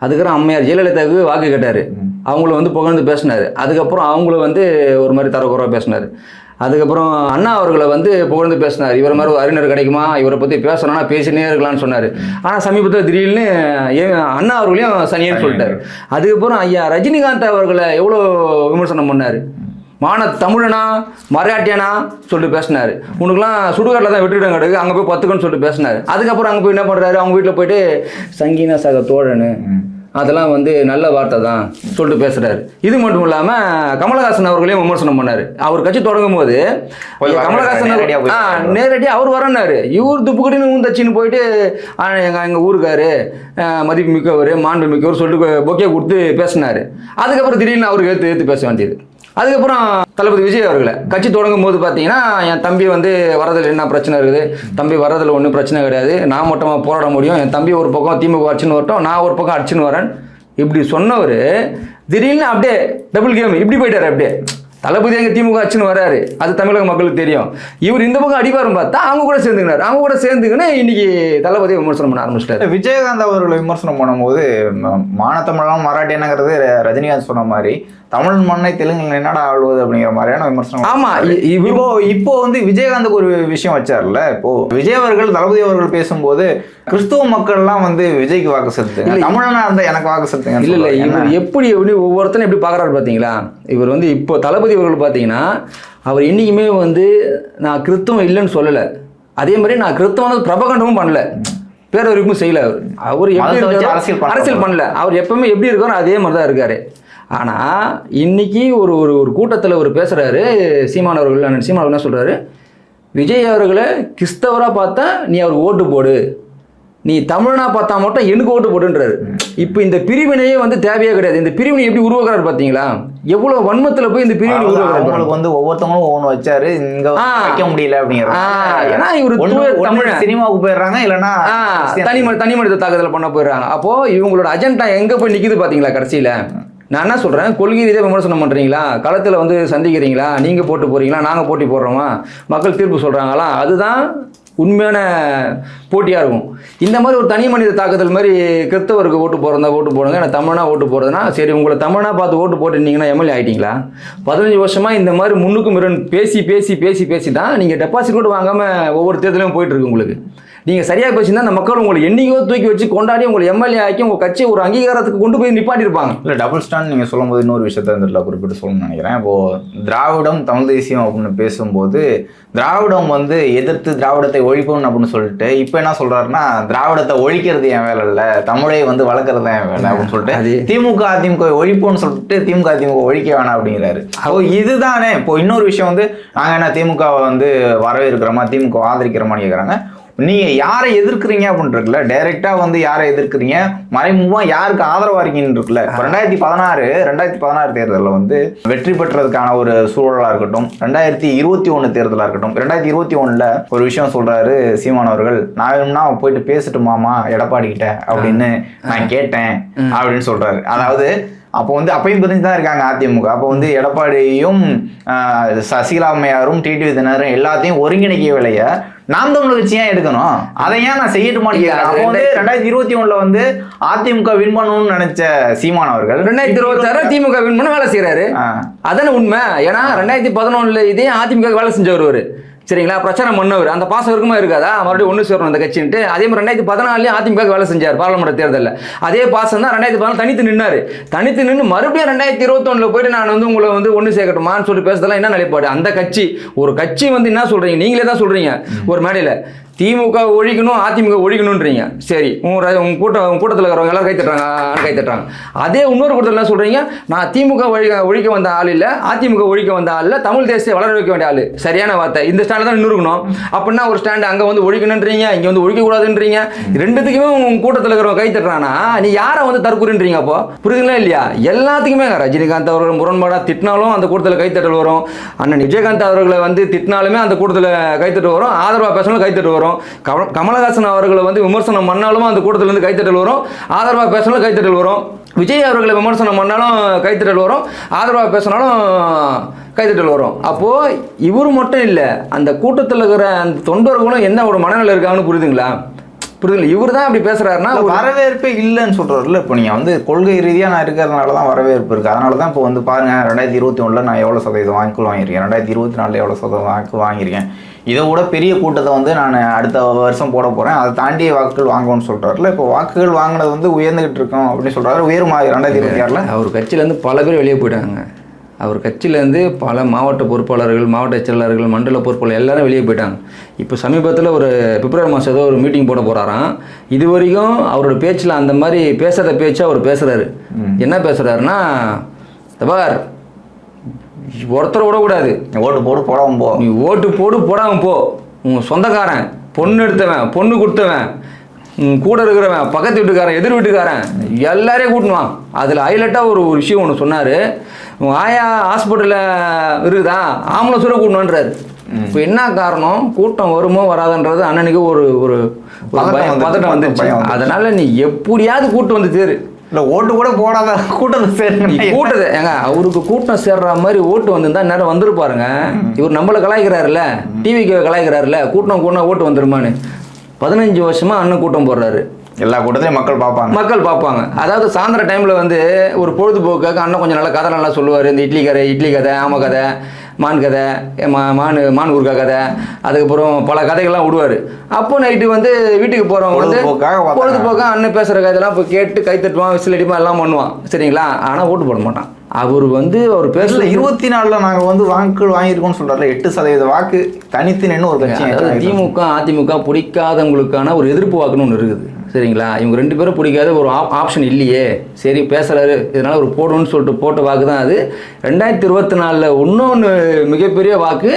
அதுக்கப்புறம் அம்மையார் ஜெயலலிதாவுக்கு வாக்கு கேட்டார். அவங்கள வந்து புகழ்ந்து பேசினார். அதுக்கப்புறம் அவங்கள வந்து ஒரு மாதிரி தரக்குறவாக பேசினார். அதுக்கப்புறம் அண்ணா அவர்களை வந்து புகழ்ந்து பேசினார். இவரை மாதிரி ஒரு அறிஞர் கிடைக்குமா? இவரை பற்றி பேசணும்னா பேசினே இருக்கலாம்னு சொன்னார். ஆனால் சமீபத்தில் திடீர்னு ஏன் அண்ணா அவர்களையும் சனியன்னு சொல்லிட்டார். அதுக்கப்புறம் ஐயா ரஜினிகாந்த் அவர்களை எவ்வளோ விமர்சனம் பண்ணார்? மான தமிழனா மராட்டியனா சொல்லிட்டு பேசினார். உனக்குலாம் சுடுகாட்டில் தான் வெற்றிடம் கிடக்கு. அங்கே போய் பத்துக்கன்னு சொல்லிட்டு பேசினார். அதுக்கப்புறம் அங்கே போய் என்ன பண்ணுறாரு அவங்க வீட்டில் போயிட்டு சங்கீனா சக தோழனு. அதெல்லாம் வந்து நல்ல வார்த்தை தான் சொல்லிட்டு பேசுறாரு. இது மட்டும் இல்லாமல் கமலஹாசன் அவர்களையும் விமர்சனம் பண்ணாரு. அவர் கட்சி தொடங்கும் போது கமலஹாசன் ஆ. நேரடியாக அவர் வரனாரு இவர் துப்புக்கடின்னு ஊந்தச்சின்னு போயிட்டு ஆ, எங்க எங்கள் ஊருக்காரு மதிப்பு மிக்கவர் மாண்பு மிக்கவர் சொல்லிட்டு பொக்கே கொடுத்து பேசினாரு. அதுக்கப்புறம் திடீர்னு அவருக்கு ஏற்று ஏற்று பேச வேண்டியது. அதுக்கப்புறம் தளபதி விஜய் அவர்களை. கட்சி தொடங்கும் போது பார்த்தீங்கன்னா என் தம்பி வந்து வரதில் என்ன பிரச்சனை இருக்குது? தம்பி வரதில் ஒன்றும் பிரச்சனை கிடையாது. நான் மட்டுமா போராட முடியும்? என் தம்பி ஒரு பக்கம் திமுக அடிச்சுன்னு வரட்டும் நான் ஒரு பக்கம் அடிச்சுன்னு வரேன். இப்படி சொன்னவர் திடீர்னு அப்படியே டபுள் கேம் இப்படி போயிட்டார் அப்படியே. தளபதி எங்க திமுக அச்சுன்னு வராரு அது தமிழக மக்களுக்கு தெரியும். இவர் இந்த பக்கம் அடிப்பாரும் பார்த்தா அவங்க கூட சேர்ந்துக்கினார். அவங்க கூட சேர்ந்துக்கின்னு இன்னைக்கு தளபதியை விமர்சனம் பண்ண ஆரம்பிச்சிட்டாரு. விஜயகாந்த் அவர்களை விமர்சனம் பண்ணும்போது மானத்தமிழம் மராட்டியனுங்கிறது ரஜினிகாந்த் சொன்ன மாதிரி தமிழ் மண்ணை தெலுங்கு என்னடா ஆளுவது அப்படிங்கிற மாதிரியான விமர்சனம் ஆமா, இப்போ இப்போ வந்து விஜயகாந்துக்கு ஒரு விஷயம் வச்சார்ல இப்போ விஜய் அவர்கள் தளபதி அவர்கள் பேசும்போது கிறிஸ்துவ மக்கள்லாம் வந்து விஜய்க்கு வாக்கு செலுத்துங்க. தமிழனா இருந்தா எனக்கு வாக்கு செலுத்துங்க இல்ல இல்ல இவர் எப்படி எப்படி ஒவ்வொருத்தரும் எப்படி பார்க்குறாரு பார்த்தீங்களா? இவர் வந்து இப்போ தளபதி அவர்கள் பார்த்தீங்கன்னா அவர் என்றைக்குமே வந்து நான் கிறிஸ்தவம் இல்லைன்னு சொல்லலை. அதே மாதிரி நான் கிறிஸ்தவம் பிரபகண்டமும் பண்ணல. பேரவருக்கும் செய்யல. அவர் அவர் அரசியல் பண்ண அரசியல் பண்ணல. அவர் எப்பவுமே எப்படி இருக்காரோ அதே மாதிரி தான் இருக்காரு. ஆனால் இன்னைக்கு ஒரு ஒரு ஒரு கூட்டத்தில் அவர் பேசுகிறாரு சீமான் அவர்கள் சீமான் என்ன சொல்கிறாரு விஜய் அவர்களை கிறிஸ்தவராக பார்த்தா நீ அவர் ஓட்டு போடு. நீ தமிழனா பார்த்தா மட்டும் எனக்கு ஓட்டு போடுன்றாரு. இப்போ இந்த பிரிவினையே வந்து தேவையே கிடையாது. இந்த பிரிவினை எப்படி உருவாக்குறாரு பார்த்தீங்களா? எவ்வளோ வன்மத்தில் போய் இந்த பிரிவினை உருவாக்குறாரு வந்து ஒவ்வொருத்தவங்களும் ஒவ்வொன்று வச்சாரு. இங்க. வைக்க முடியல அப்படிங்கிற ஆ, ஏன்னா இவரு தூய தமிழன். சினிமாவுக்கு போயிடுறாங்க இல்லைன்னா தனி மனி- தனி மனித தாக்குதல் பண்ண போயிடுறாங்க. அப்போ இவங்களோட அஜெண்டா எங்க போய் நிக்குது பாத்தீங்களா கடைசியில? நான் என்ன சொல்றேன்? கொள்கை ரீதியாக விமர்சனம் பண்றீங்களா? களத்துல வந்து சந்திக்கிறீங்களா? நீங்க போட்டு போறீங்களா? நாங்க போட்டி போடுறோமா? மக்கள் தீர்ப்பு சொல்றாங்களா? அதுதான் உண்மையான போட்டியாக இருக்கும். இந்த மாதிரி ஒரு தனி மனித தாக்குதல் மாதிரி கிறிஸ்தவருக்கு ஓட்டு போகிறதா ஓட்டு போடுங்க. எனக்கு தமிழனா ஓட்டு போகிறதுனா சரி உங்களை தமிழனா பார்த்து ஓட்டு போட்டுருந்தீங்கன்னா எம்எல்ஏ ஆயிட்டீங்களா? பதினஞ்சு வருஷமாக இந்த மாதிரி முன்னுக்கு மிரன் பேசி பேசி பேசி பேசி தான் நீங்கள் டெபாசிட் கூட வாங்காமல் ஒவ்வொரு தேர்தலையும் போயிட்டுருக்கு உங்களுக்கு. நீங்கள் சரியாக பேசியிருந்தா அந்த மக்கள் உங்களை என்னைக்கோ தூக்கி வச்சு கொண்டாடி உங்களை எம்எல்ஏ ஆக்கி உங்கள் கட்சியை ஒரு அங்கீகாரத்துக்கு கொண்டு போய் நிப்பாட்டியிருப்பாங்க. இல்லை டபுள் ஸ்டாண்ட் நீங்கள் சொல்லும்போது இன்னொரு விஷயத்த இந்த குறிப்பிட்டு சொல்லணும்னு நினைக்கிறேன். இப்போது திராவிடம் தமிழ் தேசியம் அப்படின்னு பேசும்போது திராவிடம் வந்து எதிர்த்து திராவிடத்தை ஒழிக்கணும் அப்படின்னு சொல்லிட்டு இப்போ என்ன சொல்றாருன்னா திராவிடத்தை ஒழிக்கிறது என் வேலை இல்லை தமிழை வந்து வளர்க்குறது என் வேலை அப்படின்னு சொல்லிட்டு திமுக அதிமுக ஒழிப்போம்னு சொல்லிட்டு திமுக அதிமுக ஒழிக்க வேணாம் அப்படிங்கிறாரு. அப்போ இதுதானே? இப்போ இன்னொரு விஷயம் வந்து நாங்கள் என்ன திமுகவை வந்து வரவேற்கிறோமா திமுக ஆதரிக்கிறோமான்னு கேட்குறாங்க நீங்க யாரை எதிர்க்கிறீங்க அப்படின்னு இருக்குல்ல டைரக்டா வந்து யாரை எதிர்க்கிறீங்க? மறைமுகமா யாருக்கு ஆதரவா இருக்கீங்கன்னு இருக்குல்ல? இப்ப ரெண்டாயிரத்தி பதினாறு ரெண்டாயிரத்தி பதினாறு தேர்தலில் வந்து வெற்றி பெற்றதுக்கான ஒரு சூழலா இருக்கட்டும் ரெண்டாயிரத்தி இருபத்தி ஒண்ணு தேர்தலா இருக்கட்டும் ரெண்டாயிரத்தி இருபத்தி ஒண்ணுல ஒரு விஷயம் சொல்றாரு சீமான் அவர்கள். நான் வேணும்னா போயிட்டு பேசட்டுமாமா எடப்பாடி கிட்ட அப்படின்னு நான் கேட்டேன் அப்படின்னு சொல்றாரு. அதாவது அப்போ வந்து அப்பயும் பிரிஞ்சு தான் இருக்காங்க அதிமுக. அப்போ வந்து எடப்பாடியும் சசிகலா அம்மையாரும் டிடிவி தினரும் எல்லாத்தையும் ஒருங்கிணைக்கவில்லைய. நாம் தமிழ் கட்சி ஏன் எடுக்கணும்? அதை ஏன் நான் செய்யட்டு மாட்டேங்கிறேன் அப்போ வந்து ரெண்டாயிரத்தி இருபத்தி ஒண்ணுல வந்து அதிமுக வின் பண்ணணும்னு நினைச்ச சீமான் அவர்கள். ரெண்டாயிரத்தி இருபத்தாறு திமுக வின் பண்ண வேலை செய்கிறாரு அதானே உண்மை? ஏன்னா ரெண்டாயிரத்தி பதினொன்றுல இதே அதிமுக வேலை செஞ்சவர். சரிங்களா? பிரச்சாரம் பண்ணவர். அந்த பாசம் இருக்குமா இருக்காதா? மறுபடியும் ஒன்று சேரணும் அந்த கட்சின்ட்டு. அதே மாதிரி ரெண்டாயிரத்தி பதினாலே அதிமுக வேலை செஞ்சார் பாராளுமன்ற தேர்தலில். அதே பாசம் தான் ரெண்டாயிரத்தி பதினாலு தனித்து நின்னாரு. தனித்து நின்று மறுபடியும் ரெண்டாயிரத்தி இருபத்தொன்னில் போயிட்டு நான் வந்து உங்களை வந்து ஒன்று சேர்க்கட்டுமான்னு சொல்லி பேசுறதெல்லாம் என்ன நிலைப்பாடு? அந்த கட்சி. ஒரு கட்சி வந்து என்ன சொல்றீங்க? நீங்களே தான் சொல்றீங்க. ஒரு மேடையில். திமுக ஒழிக்கணும் அதிமுக ஒழிக்கணுன்றீங்க சரி உங்க உங்க கூட்டம் உங்க கூட்டத்தில் இருக்கிறவங்க எல்லாரும் கை தட்டுறாங்க கை தட்டுறாங்க அதே இன்னொரு கூட்டத்தில் என்ன சொல்றீங்க? நான் திமுக ஒழிக்க ஒழிக்க வந்த ஆள் இல்லை அதிமுக ஒழிக்க வந்த ஆள் இல்லை தமிழ் தேசிய வளர வைக்க வேண்டிய ஆள். சரியான வார்த்தை. இந்த ஸ்டாண்டில் தான் நிறுவனம் அப்படின்னா ஒரு ஸ்டாண்டு அங்கே வந்து ஒழிக்கணுன்றீங்க இங்கே வந்து ஒழிக்கக்கூடாதுன்றீங்க. ரெண்டுத்துக்குமே உங்க கூட்டத்தில் இருக்கிறவங்க கை தட்டுறானா நீ யாரை வந்து தற்கொலைன்றீங்க அப்போ? புரியுதுங்களா இல்லையா? எல்லாத்துக்குமே ரஜினிகாந்த் அவர்கள் முரண்பாடாக திட்டினாலும் அந்த கூட்டத்தில் கைத்தட்டல் வரும். அண்ணன் விஜயகாந்த் அவர்களை வந்து திட்டினாலுமே அந்த கூட்டத்தில் கைத்தட்டு வரும். ஆதரவாக பேசணும் கைத்தட்டு வரும். கம- கமலஹாசன் அவர்களை வந்து விமர்சனம் பண்ணாலும் அந்த கூட்டத்துல இருந்து கைத்தட்டல் வரும். ஆதரவாக பேசினாலும் கைத்தட்டல் வரும். விஜய் அவர்களை விமர்சனம் பண்ணாலும் கைத்தட்டல் வரும். ஆதரவாக பேசினாலும் கைத்தட்டல் வரும். அப்போது இவர் மட்டும் இல்லை அந்த கூட்டத்தில் இருக்கிற அந்த தொண்டர்களும் என்ன ஒரு மனநிலை இருக்காங்கன்னு புரியுதுங்களா? புரியுதுங்களா? இவர் தான் அப்படி ஒரு- வரவேற்பே இல்லைன்னு சொல்றாருல்ல. இப்போ நீங்க வந்து கொள்கை ரீதியா நான் இருக்கிறதுனால தான் வரவேற்பு இருக்கு. அதனால தான் இப்போ வந்து பாருங்க ரெண்டாயிரத்தி இருபத்தி ஒண்ணுல நான் எவ்வளவு சதவீதம் வாக்குகள் வாங்கியிருக்கேன். ரெண்டாயிரத்தி இருபத்தி நாலுல எவ்வளவு சதவீதம் வாக்கு வாங்கியிருக்கேன். இதை விட பெரிய கூட்டத்தை வந்து நான் அடுத்த வருஷம் போட போறேன். அதை தாண்டி வாக்குகள் வாங்குவோம்னு சொல்றாருல. இப்போ வாக்குகள் வாங்கினது வந்து உயர்ந்துகிட்டு இருக்கோம் அப்படின்னு சொல்றாரு உயருமா ரெண்டாயிரத்தி இருபத்தி ஆறுல. அவர் கட்சியிலேருந்து பல பேர் வெளியே போயிட்டாங்க. அவர் கட்சியிலேருந்து பல மாவட்ட பொறுப்பாளர்கள் மாவட்ட செயலாளர்கள் மண்டல பொறுப்பாளர் எல்லாரும் வெளியே போயிட்டாங்க. இப்போ சமீபத்தில் ஒரு பிப்ரவரி மாதம் ஏதோ ஒரு மீட்டிங் போட போகிறாராம் இது வரைக்கும் அவரோட பேச்சில் அந்த மாதிரி பேசாத பேச்சு அவர் பேசுகிறாரு என்ன பேசுகிறாருன்னா தபார் ஒருத்தரை விடக்கூடாது. ஓட்டு போட்டு போடாம போ. நீ ஓட்டு போடு போடாமல் போ. உன் சொந்தக்காரன் பொண்ணு எடுத்தவன் பொண்ணு கொடுத்தவன் கூட இருக்கிறவன் பக்கத்து வீட்டுக்காரன் எதிர் வீட்டுக்காரன் எல்லாரையும் கூட்டணுவான் அதில் ஹைலைட்டாக ஒரு ஒரு விஷயம் ஒன்று சொன்னார். ஆயா ஹாஸ்பிட்டலில் இருக்குதா? சுர கூட்டணுன்றாரு இப்போ என்ன காரணம்? கூட்டம் வருமோ வராதுன்றது அண்ணனுக்கு ஒரு ஒரு பதட்டம் வந்துருச்சு. அதனால நீ எப்படியாவது கூட்டு வந்து சேரு. இல்ல ஓட்டு கூட போடாத கூட்டத்தை நீ சேருங்க கூட்டத்தை ஏங்க அவருக்கு கூட்டம் சேர்ற மாதிரி ஓட்டு வந்திருந்தா நேரம் வந்துருப்பாருங்க இவர் நம்மளை கலாய்க்கிறாருல்ல டிவிக்கு கலாய்க்கிறாருல்ல கூட்டம் கூட்டம் ஓட்டு வந்துருமான்னு. பதினஞ்சு வருஷமா அண்ணன் கூட்டம் போடுறாரு. எல்லா கூட்டத்திலையும் மக்கள் பார்ப்பாங்க. மக்கள் பார்ப்பாங்க. அதாவது சாயந்தர டைமில் வந்து ஒரு பொழுதுபோக்காக அண்ணன் கொஞ்சம் நல்லா கதை நல்லா சொல்லுவார். இந்த இட்லி கதை இட்லி கதை ஆம கதை மான் கதை மா மான் மான் ஊர்கா கதை அதுக்கப்புறம் பல கதைகள்லாம் விடுவார். அப்போ நைட்டு வந்து வீட்டுக்கு போகிறவங்க வந்து பொழுதுபோக்காக அண்ணன் பேசுகிற கதையெல்லாம் இப்போ கேட்டு கை தட்டுவான் விசில் அடிப்பான் எல்லாம் பண்ணுவான். சரிங்களா? ஆனால் ஓட்டு போட மாட்டான். அவர் வந்து அவர் பேசல இருபத்தி நாலுல நாங்க வந்து வாக்குகள் வாங்கியிருக்கோம்னு சொல்றாருல எட்டு சதவீத வாக்கு தனித்து நின்று ஒரு கட்சி திமுக அதிமுக பிடிக்காதவங்களுக்கான ஒரு எதிர்ப்பு வாக்குன்னு ஒன்று இருக்குது. சரிங்களா இவங்க ரெண்டு பேரும் பிடிக்காத ஒரு ஆப் ஆப்ஷன் இல்லையே. சரி பேசுறாரு. இதனால் ஒரு போடணும்னு சொல்லிட்டு போட்ட வாக்கு தான் அது. ரெண்டாயிரத்தி இருபத்தி நாலில் இன்னொன்று மிகப்பெரிய வாக்கு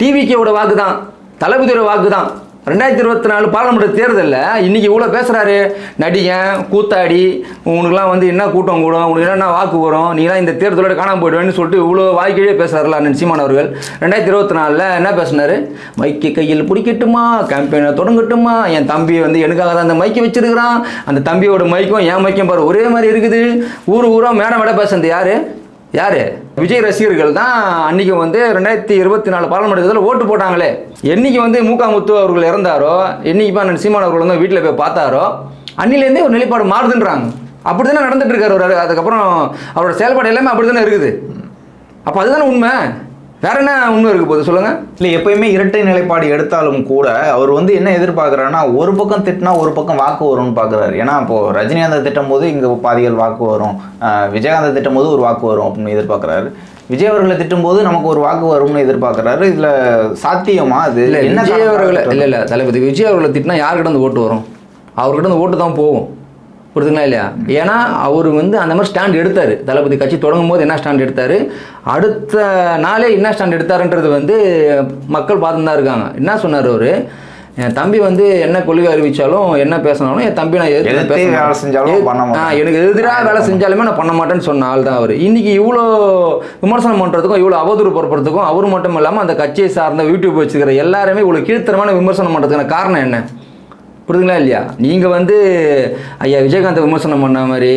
டிவிக்கோட வாக்கு தான். தளபதியோட வாக்கு தான். ரெண்டாயிரத்தி இருபத்தி நாலு பாராளுமன்ற தேர்தலில் இன்றைக்கி இவ்வளோ பேசுகிறாரு நடிகன் கூத்தாடி உனக்குலாம் வந்து என்ன கூட்டம் கூடும்? உனக்கு என்ன வாக்கு வரும்? நீலாம் இந்த தேர்தலோட காணாமல் போயிடுவேன்னு சொல்லிட்டு இவ்வளோ வாய்க்கிழே பேசுறாருல அண்ணன் சீமான் அவர்கள். ரெண்டாயிரத்தி இருபத்தி நாலில் என்ன பேசினார்? மைக்கு கையில் பிடிக்கட்டுமா? கேம்பெயினை தொடங்கட்டுமா? என் தம்பி வந்து எனக்காக தான் அந்த மைக்கை வச்சிருக்கிறான். அந்த தம்பியோட மைக்கும் என் மைக்கும் பாரு ஒரே மாதிரி இருக்குது. ஊர் ஊராக மேடம் மேடம் பேசுனது யார்? யார்? விஜய் ரசிகர்கள் தான் அன்னைக்கு வந்து ரெண்டாயிரத்தி இருபத்தி நாலு பாராளுமன்ற தேர்தலில் ஓட்டு போட்டாங்களே. என்னைக்கு வந்து மூகா முத்து அவர்கள் இறந்தாரோ என்னைக்கு நான் சீமான் அவர்கள் வந்து வீட்டில் போய் பார்த்தாரோ அன்னிலேருந்தே ஒரு நிலைப்பாடு மாறுதுன்றாங்க. அப்படி தானே நடந்துட்டு இருக்காரு அவர். அதுக்கப்புறம் அவரோட செயல்பாடு எல்லாமே அப்படி தானே இருக்குது. அப்போ அதுதானே உண்மை? வேற என்ன உண்மை இருக்க போகுது? சொல்லுங்க. இல்லை எப்பயுமே இரட்டை நிலைப்பாடு எடுத்தாலும் கூட அவர் வந்து என்ன எதிர்பார்க்குறாருன்னா ஒரு பக்கம் திட்டினா ஒரு பக்கம் வாக்கு வரும்னு பார்க்குறாரு ஏன்னா இப்போ ரஜினிகாந்தை திட்டும் போது இங்கே பாதிகள் வாக்கு வரும். விஜயகாந்தை திட்டும் போது ஒரு வாக்கு வரும் அப்படின்னு எதிர்பார்க்குறாரு. விஜய் அவர்களை திட்டும்போது நமக்கு ஒரு வாக்கு வரும்னு எதிர்பார்க்குறாரு. இதுல சாத்தியமா அது? இல்ல என்ன விஜய் அவர்களை? இல்ல இல்ல தளபதி விஜய் அவர்களை திட்டினா யார்கிட்ட இருந்து ஓட்டு வரும்? அவர்கிட்ட இருந்து ஓட்டு தான் போகும். புரியுதுங்களா இல்லையா? ஏன்னா அவர் வந்து அந்த மாதிரி ஸ்டாண்ட் எடுத்தார். தளபதி கட்சி தொடங்கும் போது என்ன ஸ்டாண்ட் எடுத்தார்? அடுத்த நாளே என்ன ஸ்டாண்ட் எடுத்தாருன்றது வந்து மக்கள் பார்த்துன்னு தான் இருக்காங்க. என்ன சொன்னார் அவர்? என் தம்பி வந்து என்ன கொள்கை அறிவிச்சாலும் என்ன பேசினாலும் என் தம்பி நான் எதிர்த்து வேலை. செஞ்சாலும் எனக்கு எதிராக வேலை செஞ்சாலுமே நான் பண்ண மாட்டேன்னு சொன்ன ஆள் தான் அவர். இன்னைக்கு இவ்வளோ விமர்சனம் பண்ணுறதுக்கும் இவ்வளோ அவதூறு பரப்புறதுக்கும் அவர் மட்டும் இல்லாமல் அந்த கட்சியை சார்ந்த யூடியூப் வச்சுக்கிற எல்லாருமே இவ்வளோ கீழ்த்தரமான விமர்சனம் பண்ணுறதுக்கான காரணம் என்ன? புரியுதுங்களா இல்லையா? நீங்கள் வந்து ஐயா விஜயகாந்தை விமர்சனம் பண்ண மாதிரி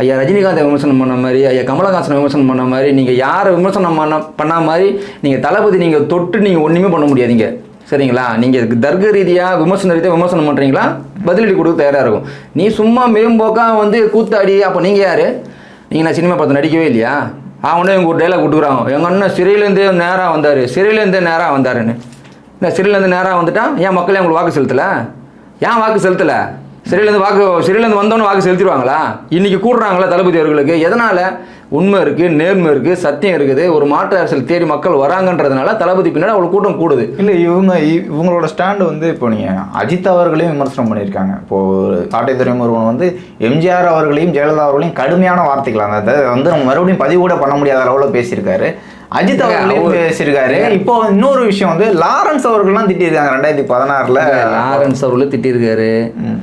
ஐயா ரஜினிகாந்தை விமர்சனம் பண்ண மாதிரி ஐயா கமலஹாசனை விமர்சனம் பண்ண மாதிரி நீங்கள் யாரை விமர்சனம் பண்ண பண்ண மாதிரி நீங்கள் தளபதி நீங்கள் தொட்டு நீங்கள் ஒன்றுமே பண்ண முடியாதீங்க. சரிங்களா? நீங்கள் தர்க்க ரீதியாக விமர்சன ரீதியாக விமர்சனம் பண்ணுறீங்களா பதிலடி கொடுக்க தயாராக இருக்கும். நீ சும்மா மேம்போக்காக வந்து கூத்தாடி அப்போ நீங்கள் யார்? நீங்கள் நான் சினிமா பார்த்து நடிக்கவே இல்லையா? அவனே இவங்க ஒரு டைலாக் கொடுக்குறாங்க. எங்கள் அண்ணன் சிறையிலேருந்தே நேராக வந்தார். சிறையிலேருந்தே நேராக வந்தாருன்னு. நான் சிறையிலேருந்து நேராக வந்துட்டான்? ஏன் மக்களே உங்களுக்கு வாக்கு செலுத்தலை? ஏன் வாக்கு செலுத்தலை? சிறையிலேருந்து வாக்கு சிறையிலேருந்து வந்தோன்னு வாக்கு செலுத்திடுவாங்களா? இன்னைக்கு கூடுறாங்களா தளபதி அவர்களுக்கு. எதனால்? உண்மை இருக்குது நேர்மை இருக்குது சத்தியம் இருக்குது. ஒரு மாற்று அரசியல் தேடி மக்கள் வராங்கன்றதுனால தளபதி பின்னாடி அவ்வளோ கூட்டம் கூடுது. இல்ல இவங்க இ- இவங்களோட ஸ்டாண்டு வந்து இப்போ நீங்க அஜித் அவர்களையும் விமர்சனம் பண்ணியிருக்காங்க. இப்போ ஒரு சாட்டை துறைமுருகன் வந்து எம்ஜிஆர் அவர்களையும் ஜெயலலிதா அவர்களையும் கடுமையான வார்த்தைகள் அந்த வந்து நம்ம மறுபடியும் பதிவு கூட பண்ண முடியாத அளவுல பேசியிருக்காரு. அஜித் அவர்களையும் அவர்- பேசியிருக்காரு. இப்போ இன்னொரு விஷயம் வந்து லாரன்ஸ் அவர்கள்லாம் திட்டியிருக்காங்க ரெண்டாயிரத்தி பதினாறுல. லாரன்ஸ் அவர்களும் திட்டிருக்காரு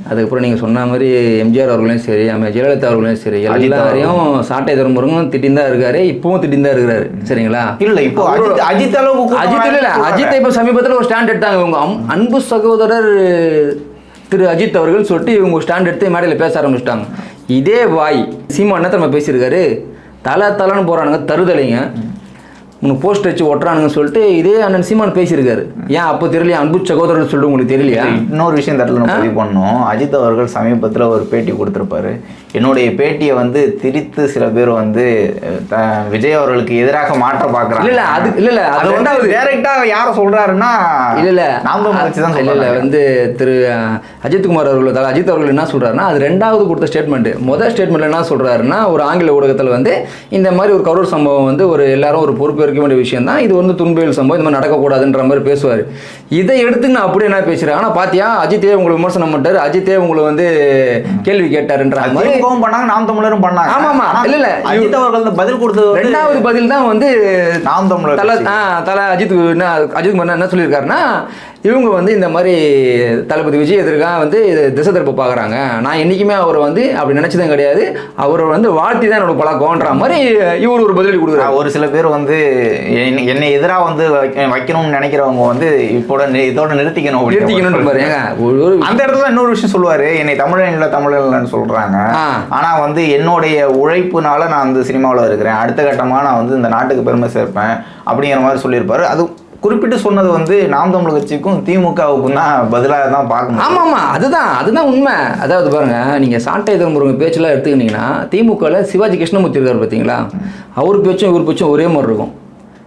அதுக்கப்புறம் நீங்கள் சொன்ன மாதிரி எம்ஜிஆர் அவர்களையும் சரி அம்மா ஜெயலலிதா அவர்களையும் சரி எல்லாரையும் சாட்டை தருமுருகும் திட்டின்னு தான் இருக்காரு. இப்பவும் திட்டின்னு தான் இருக்கிறாரு சரிங்களா? இல்ல இப்போ அஜித் அளவுக்கு கூட்டம் அஜித் இல்ல. அஜித் இப்போ சமீபத்தில் ஒரு ஸ்டாண்ட் எடுத்தாங்க இவங்க. அன்பு சகோதரர் திரு அஜித் அவர்கள் சொல்லிட்டு இவங்க ஸ்டாண்ட் எடுத்து மேடையில் பேச ஆரம்பிச்சிட்டாங்க. இதே வாய் சீமா என்ன நம்ம பேசியிருக்காரு? தலை தலைன்னு போறானுங்க தருதலைங்க. உனக்கு போஸ்ட் வச்சு ஒட்டுறானுங்கன்னு சொல்லிட்டு இதே அண்ணன் சீமான் பேசியிருக்காரு. ஏன் அப்போ தெரியலையா? அன்பு சகோதரர் சொல்லிட்டு உங்களுக்கு தெரியலையா? இன்னொரு விஷயம் இடத்துல நம்ம பதிவு பண்ணோம் அஜித் அவர்கள் சமீபத்தில் ஒரு பேட்டி கொடுத்திருப்பாரு. என்னுடைய பேட்டியை வந்து திரித்து சில பேர் வந்து விஜய் அவர்களுக்கு எதிராக மாற்ற பார்க்கறாங்க. இல்ல, அது- இல்ல, இல்ல, அது வந்து ரெண்டாவது. டைரக்டா யார சொல்றாருன்னா இல்ல இல்ல. நாம தான் இல்ல வந்து திரு அஜித்குமார் அவர்கள் தல அஜித் அவர்கள் என்ன சொல்றாருன்னா அது ரெண்டாவது கொடுத்த ஸ்டேட்மெண்ட் முதல் ஸ்டேட்மெண்ட்ல என்ன சொல்றாருன்னா ஒரு ஆங்கில ஊடகத்தில் வந்து இந்த மாதிரி ஒரு கரூர் சம்பவம் வந்து ஒரு எல்லாரும் ஒரு பொறுப்பு இருக்க வேண்டிய விஷயம் தான் இது வந்து துன்பியல் சம்பவம். இந்த மாதிரி நடக்கக்கூடாதுன்ற மாதிரி பேசுவார். இதை எடுத்து நான் அப்படியே என்ன பேசுறேன்? ஆனா பாத்தியா அஜித்தே உங்களை விமர்சனம் பண்ணிட்டாரு. அஜித்தே உங்களை வந்து கேள்வி கேட்டாருன்ற மாதிரி. திமுகவும் பண்ணாங்க நாம் தமிழரும் பண்ணாங்க. ஆமா, ஆமா. ஆனா, இல்ல, இல்ல. அஜித் அவர்கள் பதில் கொடுத்தது ரெண்டாவது பதில் தான் வந்து நாம் தமிழர் தலை தலை அஜித் என்ன அஜித் என்ன சொல்லியிருக்காருன்னா இவங்க வந்து இந்த மாதிரி தளபதி விஜய் எதிர்க்காக வந்து இது திசை திருப்ப பார்க்குறாங்க நான் என்றைக்குமே அவரை வந்து அப்படி நினச்சதும் கிடையாது. அவரை வந்து வாழ்த்தி தான் என்னோட பழக்கம்ன்ற மாதிரி இவர் ஒரு பதிலடி கொடுக்குறாரு. ஒரு சில பேர் வந்து என்னை- எதிராக வந்து வைக்க- வைக்கணும்னு நினைக்கிறவங்க வந்து இப்போட நி- இதோட நிறுத்திக்கணும் அப்படின்ற மாதிரி நிறுத்திக்கணுன்ற பாரு ஏங்க ஒரு ஒரு அந்த இடத்துல இன்னொரு விஷயம் சொல்லுவாரு. என்னை தமிழன் இல்ல தமிழன் இல்லைன்னு சொல்றாங்க. ஆ. ஆனா வந்து என்னுடைய உழைப்புனால நான் வந்து சினிமாவில் இருக்கிறேன். அடுத்த கட்டமா நான் வந்து இந்த நாட்டுக்கு பெருமை சேர்ப்பேன் அப்படிங்கிற மாதிரி சொல்லியிருப்பாரு. அது குறிப்பிட்டு சொன்னது வந்து நாம் தமிழ் கட்சிக்கும் திமுகவுக்கும் தான் பதிலாக தான் பார்க்கணும் ஆமாம் ஆமாம் அதுதான் அதுதான் உண்மை. அதாவது பாருங்க நீங்கள் சாட்டை திருமுருங்க பேச்செல்லாம் எடுத்துக்கிட்டிங்கன்னா திமுகவில் சிவாஜி கிருஷ்ணமூர்த்தி இருக்கார் பார்த்தீங்களா அவர் பேச்சும் இவர் பேச்சும் ஒரே மாதிரி இருக்கும்.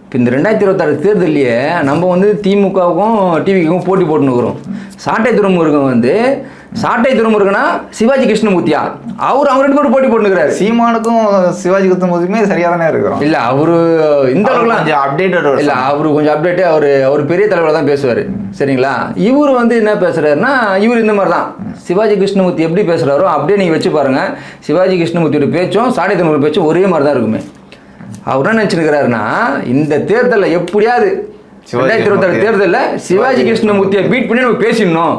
இப்போ இந்த ரெண்டாயிரத்தி இருபத்தாறு தேர்தலையே நம்ம வந்து திமுகவுக்கும் டிவிக்கும் போட்டி போட்டுன்னு இருக்கிறோம். சாட்டை துறைமுருகன் வந்து சாட்டை திருமுருகனா சிவாஜி கிருஷ்ணமூர்த்தியா? அவர் அவங்க ரெண்டு பேரும் போட்டி போட்டுக்கிறாரு சீமானுக்கும் சிவாஜி குத்தம்பதுக்குமே சரியா தானே இருக்கிறோம். இல்ல அவரு இந்த அளவுக்குலாம் கொஞ்சம் அப்டேட்டட் இல்ல அவரு கொஞ்சம் அப்டேட்டு அவர் அவர் பெரிய தலைவராக தான் பேசுவார். சரிங்களா? இவர் வந்து என்ன பேசுறாருன்னா இவர் இந்த மாதிரி தான் சிவாஜி கிருஷ்ணமூர்த்தி எப்படி பேசுறாரோ அப்படியே நீங்க வச்சு பாருங்க. சிவாஜி கிருஷ்ணமூர்த்தியோட பேச்சும் சாடை தமிழ் பேச்சும் ஒரே மாதிரி தான் இருக்குமே. அவர் என்ன நினைச்சிருக்கிறாருன்னா இந்த தேர்தலில் எப்படியாவது ரெண்டாயிரத்தி இருபத்தாறு தேர்தலில் சிவாஜி கிருஷ்ணமூர்த்தியை பீட் பண்ணி நம்ம பேசிடணும்.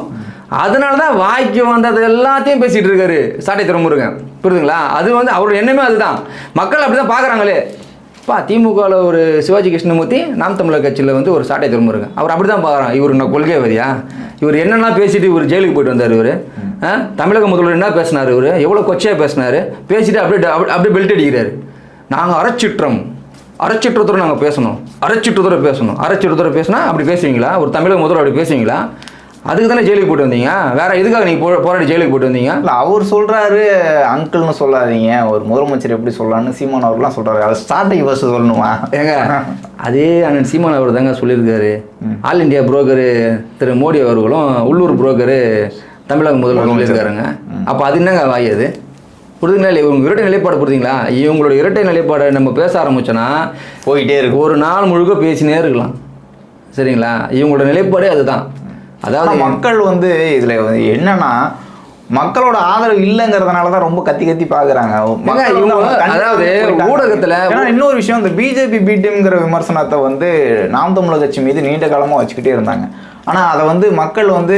அதனால தான் வாய்க்கு வந்தது எல்லாத்தையும் பேசிகிட்டு இருக்காரு சாட்டை திருமுருகன் புரியுதுங்களா? அது வந்து அவரோட எண்ணமே அதுதான். மக்கள் அப்படி தான் பார்க்குறாங்களே பா திமுகவில் ஒரு சிவாஜி கிருஷ்ணமூர்த்தி நாம் தமிழர் கட்சியில் வந்து ஒரு சாட்டை திருமுருகன் அவர் அப்படி தான் பார்க்குறான் இவர் என்ன கொள்கைவாதியா இவர் என்னென்னா பேசிட்டு இவர் ஜெயிலுக்கு போயிட்டு வந்தார் இவர்? தமிழக முதல்வர் என்ன பேசினார் இவர்? எவ்வளோ கொச்சையாக பேசினார்? பேசிட்டு அப்படியே அப்படியே- அப்படியே பெல்ட் அடிக்கிறார். நாங்கள் அரைச்சிட்டுறோம் அரைச்சிட்டுறதோட நாங்கள் பேசணும். அரைச்சிட்டுறதோட பேசணும். அரைச்சிட்டுறதோட பேசினா அப்படி பேசுவீங்களா? ஒரு தமிழக முதல்வர் அப்படி பேசுவீங்களா? அதுக்கு தானே ஜெயிலுக்கு போட்டு வந்தீங்க? வேற எதுக்காக நீங்கள் போ போராடி ஜெயிலுக்கு போட்டு வந்தீங்க? இல்ல அவர் சொல்றாரு அங்கிள்னு சொல்லாதீங்க. ஒரு முதலமைச்சர் எப்படி சொல்லலாம்னு சீமான் அவர்லாம் சொல்றாரு. அது ஸ்டார்டிங் ஃபர்ஸ்ட் சொல்லணுமா? ஏங்க அதே அண்ணன் சீமான் அவர் தாங்க சொல்லியிருக்காரு. All India broker Thiru Modi அவர்களும் உள்ளூர் புரோக்கரு தமிழக முதல்வர் சொல்லியிருக்காருங்க. அப்போ அது என்னங்க வாயது புரிதுங்களா? இல்லை இவங்க இரட்டை நிலைப்பாடு புரியுதுங்களா இவங்களோட இரட்டை நிலைப்பாடை நம்ம பேச ஆரம்பிச்சோன்னா போயிட்டே இருக்கு ஒரு நாள் முழுக்க பேசினே இருக்கலாம். சரிங்களா? இவங்களோட நிலைப்பாடே அதுதான். அதாவது மக்கள் வந்து இதுல என்னன்னா மக்களோட ஆதரவு இல்லைங்கிறதுனால தான் ரொம்ப கத்தி கத்தி பாக்குறாங்க. அதாவது. ஊடகத்துல- ஏன்னா இன்னொரு விஷயம் இந்த பிஜேபி பிடிஎம்ங்கிற விமர்சனத்தை வந்து நாம் தமிழர் கட்சி மீது நீண்ட காலமா வச்சுக்கிட்டே இருந்தாங்க. ஆனா அதை வந்து மக்கள் வந்து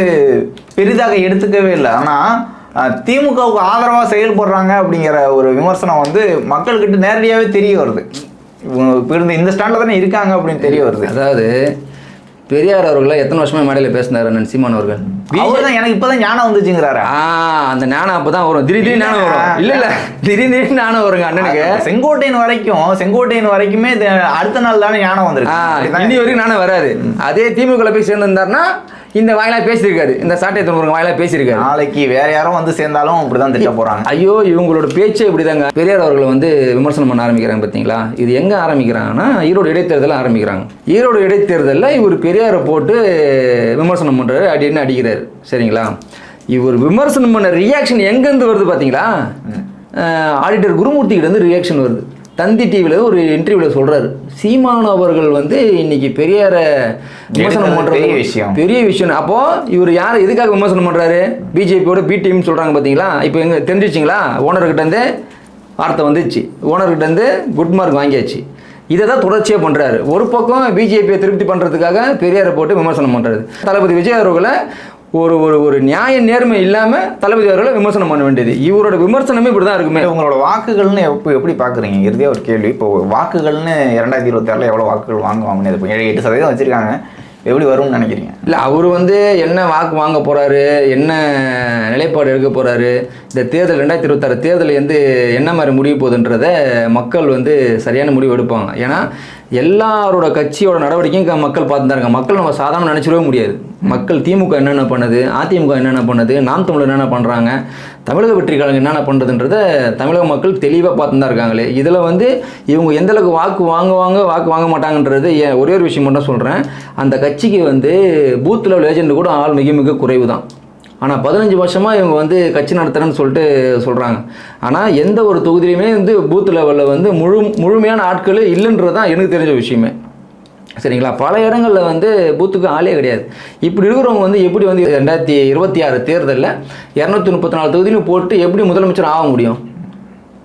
பெரிதாக எடுத்துக்கவே இல்லை. ஆனா அஹ், திமுகவுக்கு ஆதரவா செயல்படுறாங்க அப்படிங்கிற ஒரு விமர்சனம் வந்து மக்கள்கிட்ட நேரடியாவே தெரிய வருது. இப்ப இருந்த இந்த ஸ்டாண்ட்ல தானே இருக்காங்க அப்படின்னு தெரிய வருது. அதாவது பெரியார் அவர்களை எத்தனை வருஷமா மேடையில் பேசினார் அண்ணன் சீமான் அவர்கள்? அவர் தான் எனக்கு இப்பதான் ஞானம் வந்துச்சுங்கிறாரு? ஆ அந்த ஞானம் அப்பதான் வரும். திடீர் திடீர்னு ஞானம் வரும். இல்ல. இல்ல திடீர் திடீர்னு ஞானம் வருங்க அண்ணனுக்கு. செங்கோட்டையன் வரைக்கும் செங்கோட்டையன் வரைக்குமே இது அடுத்த நாள் தானே ஞானம் வந்திருக்கு இனி வரைக்கும் ஞானம் வராது. அதே திமுக போய் சேர்ந்திருந்தாருன்னா இந்த வாயிலா பேசியிருக்காரு. இந்த சாட்டை தொண்ணூறு வாயிலா பேசியிருக்காரு. நாளைக்கு வேற யாரும் வந்து சேர்ந்தாலும் அப்படிதான் திட்ட போறாங்க. ஐயோ இவங்களோட பேச்சே இப்படிதாங்க. பெரியார் அவர்களை வந்து விமர்சனம் பண்ண ஆரம்பிக்கிறாங்க பார்த்தீங்களா இது எங்க ஆரம்பிக்கிறாங்கன்னா ஈரோடு இடைத்தேர்தலில் ஆரம்பிக்கிறாங்க. ஈரோடு இடைத்தேர்தலில் இவர் பெரியாரை போட்டு விமர்சனம் பண்றாரு. அப்படின்னு அடிக்கிறாரு. சரிங்களா? இவர் விமர்சனம் பண்ண ரியாக்ஷன் எங்கேருந்து வருது பார்த்தீங்களா ஆடிட்டர் குருமூர்த்தி கிட்ட இருந்து ரியாக்ஷன் வருது. தந்தி டிவியில் ஒரு இன்டர்வியூவில் சொல்றாரு. சீமான் அவர்கள் வந்து இன்னைக்கு பெரியாரை விமர்சனம் பண்றது பெரிய விஷயம். பெரிய விஷயம். அப்போ இவர் யாரை எதுக்காக விமர்சனம் பண்றாரு? பிஜேபியோட பி டீம் சொல்றாங்க பாத்தீங்களா? இப்போ எங்க தெரிஞ்சிச்சிங்களா ஓனர்கிட்ட இருந்து வார்த்தை வந்துச்சு. ஓனர்கிட்ட இருந்து குட் மார்க் வாங்கியாச்சு. இதை தான் தொடர்ச்சியாக பண்ணுறாரு ஒரு பக்கம் பிஜேபியை திருப்தி பண்ணுறதுக்காக பெரியாரை போட்டு விமர்சனம் பண்ணுறாரு தளபதி விஜய் அவர்களை ஒரு ஒரு ஒரு நியாய நேர்மை இல்லாமல் தளபதி அவர்களை விமர்சனம் பண்ண வேண்டியது. இவரோட விமர்சனமே இப்படி தான் இருக்குமே உங்களோட வாக்குகள்னு எப்போ எப்படி பாக்குறீங்க? இறுதியா ஒரு கேள்வி. இப்போ வாக்குகள்னு இரண்டாயிரத்தி இருபத்தி ஆறுல எவ்வளவு வாக்குகள் வாங்குவாங்கன்னு இப்போ ஏழு எட்டு சதவீதம் வச்சிருக்காங்க. எப்படி வரும்னு நினைக்கிறீங்க? இல்லை அவர் வந்து என்ன வாக்கு வாங்க போறாரு? என்ன நிலைப்பாடு எடுக்க போறாரு? இந்த தேர்தல் ரெண்டாயிரத்தி இருபத்தாறு தேர்தல் வந்து என்ன மாதிரி முடிவு போகுதுன்றத மக்கள் வந்து சரியான முடிவு எடுப்பாங்க. ஏன்னா எல்லாரோட கட்சியோட நடவடிக்கையும் மக்கள் பார்த்து தான் இருக்காங்க. மக்கள் நம்ம சாதாரண நினச்சிடவே முடியாது. மக்கள் திமுக என்னென்ன பண்ணுது அதிமுக என்னென்ன பண்ணுது நாம் தமிழர் என்னென்ன பண்ணுறாங்க தமிழக வெற்றி கழகம் என்னென்ன பண்ணுறதுன்றத தமிழக மக்கள் தெளிவாக பார்த்து தான் இருக்காங்களே. இதில் வந்து இவங்க எந்தளவுக்கு வாக்கு வாங்குவாங்க வாக்கு வாங்க மாட்டாங்கன்றது ஏன்? ஒரே ஒரு விஷயம் மட்டும் சொல்கிறேன் அந்த கட்சிக்கு வந்து பூத் லெவல் ஏஜென்ட் கூட ஆள் மிக மிக குறைவு தான் ஆனால் பதினஞ்சு வருஷமாக இவங்க வந்து கட்சி நடத்துகிறேன்னு சொல்லிட்டு சொல்கிறாங்க ஆனால் எந்த ஒரு தொகுதியிலையுமே வந்து பூத் லெவலில் வந்து முழு முழுமையான ஆட்கள் இல்லைன்றது தான் எனக்கு தெரிஞ்ச விஷயமே. சரிங்களா? பல இடங்களில் வந்து பூத்துக்கு ஆளே கிடையாது. இப்படி இருக்கிறவங்க வந்து எப்படி வந்து ரெண்டாயிரத்தி இருபத்தி ஆறு தேர்தலில் இரநூத்தி முப்பத்தி நாலு தொகுதியிலும் போட்டு எப்படி முதலமைச்சர் ஆக முடியும்?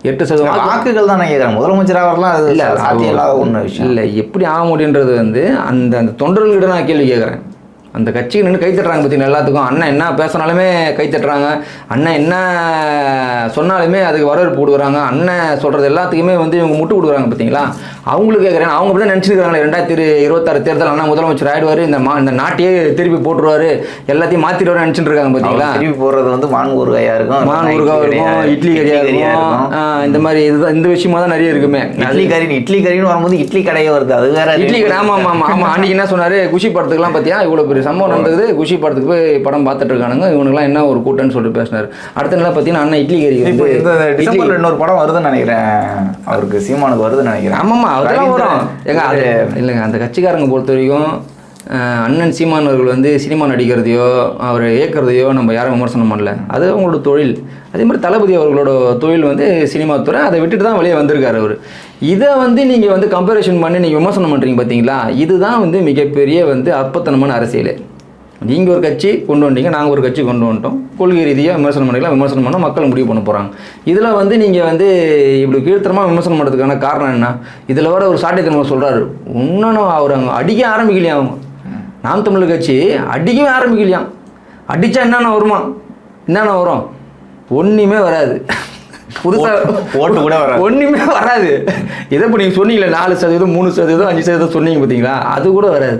எட்டு சதவீதம் வாக்கு- வாக்குகள் தான் கேட்குறேன் முதலமைச்சராக வரலாம் அது இல்ல சாத்தியம் இல்லாத ஒன்று விஷயம். இல்லை எப்படி ஆக முடியுன்றது வந்து அந்த அந்த தொண்டர்கள்கிட்ட நான் கேள்வி கேட்குறேன் அந்த கட்சிக்கு நின்று கை தட்டுறாங்க பார்த்தீங்கன்னா எல்லாத்துக்கும்? அண்ணன் என்ன பேசினாலுமே கை தட்டுறாங்க. அண்ணன் என்ன சொன்னாலுமே அதுக்கு வரவேற்பு கொடுக்குறாங்க. அண்ணன் சொல்கிறது எல்லாத்துக்குமே வந்து இவங்க முட்டு கொடுக்குறாங்க பார்த்தீங்களா அவங்களுக்கு கேட்குறேன் அவங்க அப்படி தான் நினச்சிருக்காங்களே. ரெண்டாயிரத்தி இருபத்தாறு தேர்தல் அண்ணா முதலமைச்சர் ஆயிடுவார். இந்த மா இந்த நாட்டையே திருப்பி போட்டுருவாரு. எல்லாத்தையும் மாற்றிடுவாரு நினச்சிட்டு இருக்காங்க பார்த்தீங்களா திருப்பி போடுறது வந்து மான் ஊறுகாயா இருக்கும். மான் ஊறுகாய் இருக்கும் இட்லி கறியா இருக்கும். இந்த மாதிரி இதுதான் இந்த விஷயமா தான் நிறைய இருக்குமே. இட்லி கறி இட்லி கறின்னு வரும்போது இட்லி கடையே வருது. அது வேற இட்லி கடை ஆமா ஆமா ஆமா. ஆமா அன்னைக்கு என்ன சொன்னாரு? குஷி படத்துக்குலாம் பார்த்தியா இவ்வளோ பெரிய சம்பவம் நடந்தது. குஷி படத்துக்கு போய் படம் பார்த்துட்டு இருக்கானுங்க. இவனுக்குலாம் என்ன ஒரு கூட்டம்னு சொல்லிட்டு பேசினாரு. அடுத்த நாள் பார்த்தீங்கன்னா அண்ணன் இட்லி கறி இப்போ இந்த டிசம்பர்ல இன்னொரு படம் வருதுன்னு நினைக்கிறேன். அவருக்கு சீமானுக்கு வருதுன்னு நினைக்கிறேன். ஆமாம்மா அதெல்லாம் வரும். ஏங்க அது இல்லைங்க அந்த கட்சிக்காரங்க பொறுத்த வரைக்கும் அண்ணன் சீமான் அவர்கள் வந்து சினிமா நடிக்கிறதையோ அவர் இயக்கிறதையோ நம்ம யாரும் விமர்சனம் பண்ணல. அது அவங்களோட தொழில். அதே மாதிரி தளபதி அவர்களோட தொழில் வந்து சினிமா துறை. அதை விட்டுட்டு தான் வெளியே வந்திருக்காரு அவர். இதை வந்து நீங்கள் வந்து கம்பேரிஷன் பண்ணி நீங்கள் விமர்சனம் பண்ணுறீங்க பார்த்தீங்களா இதுதான் வந்து மிகப்பெரிய வந்து அற்பத்தனமான அரசியல். நீங்கள் ஒரு கட்சி கொண்டு வந்தீங்க நாங்கள் ஒரு கட்சி கொண்டு வந்துட்டோம். கொள்கை ரீதியாக விமர்சனம் பண்ணிக்கலாம் விமர்சனம் பண்ணால் மக்கள் முடிவு பண்ண போகிறாங்க இதில் வந்து நீங்கள் வந்து இப்படி கீழ்த்தரமாக விமர்சனம் பண்ணுறதுக்கான காரணம் என்ன? இதில் வர ஒரு சாட்டியத்தன்மை சொல்கிறாரு இன்னும் அவர் அவங்க அடிக்க ஆரம்பிக்கலையா அவங்க? நாம் தமிழர் கட்சி அடிக்கவே ஆரம்பிக்கலையாம் அடித்தா என்னென்ன வருமா? என்னென்ன வரும்? ஒன்றுமே வராது. புதுசாக ஓட்டு கூட வராது. ஒன்றுமே வராது. இதை இப்போ நீங்கள் சொன்னீங்களே நாலு சதவீதம் மூணு சதவீதம் அஞ்சு சதவீதம் சொன்னீங்க பார்த்தீங்களா அது கூட வராது.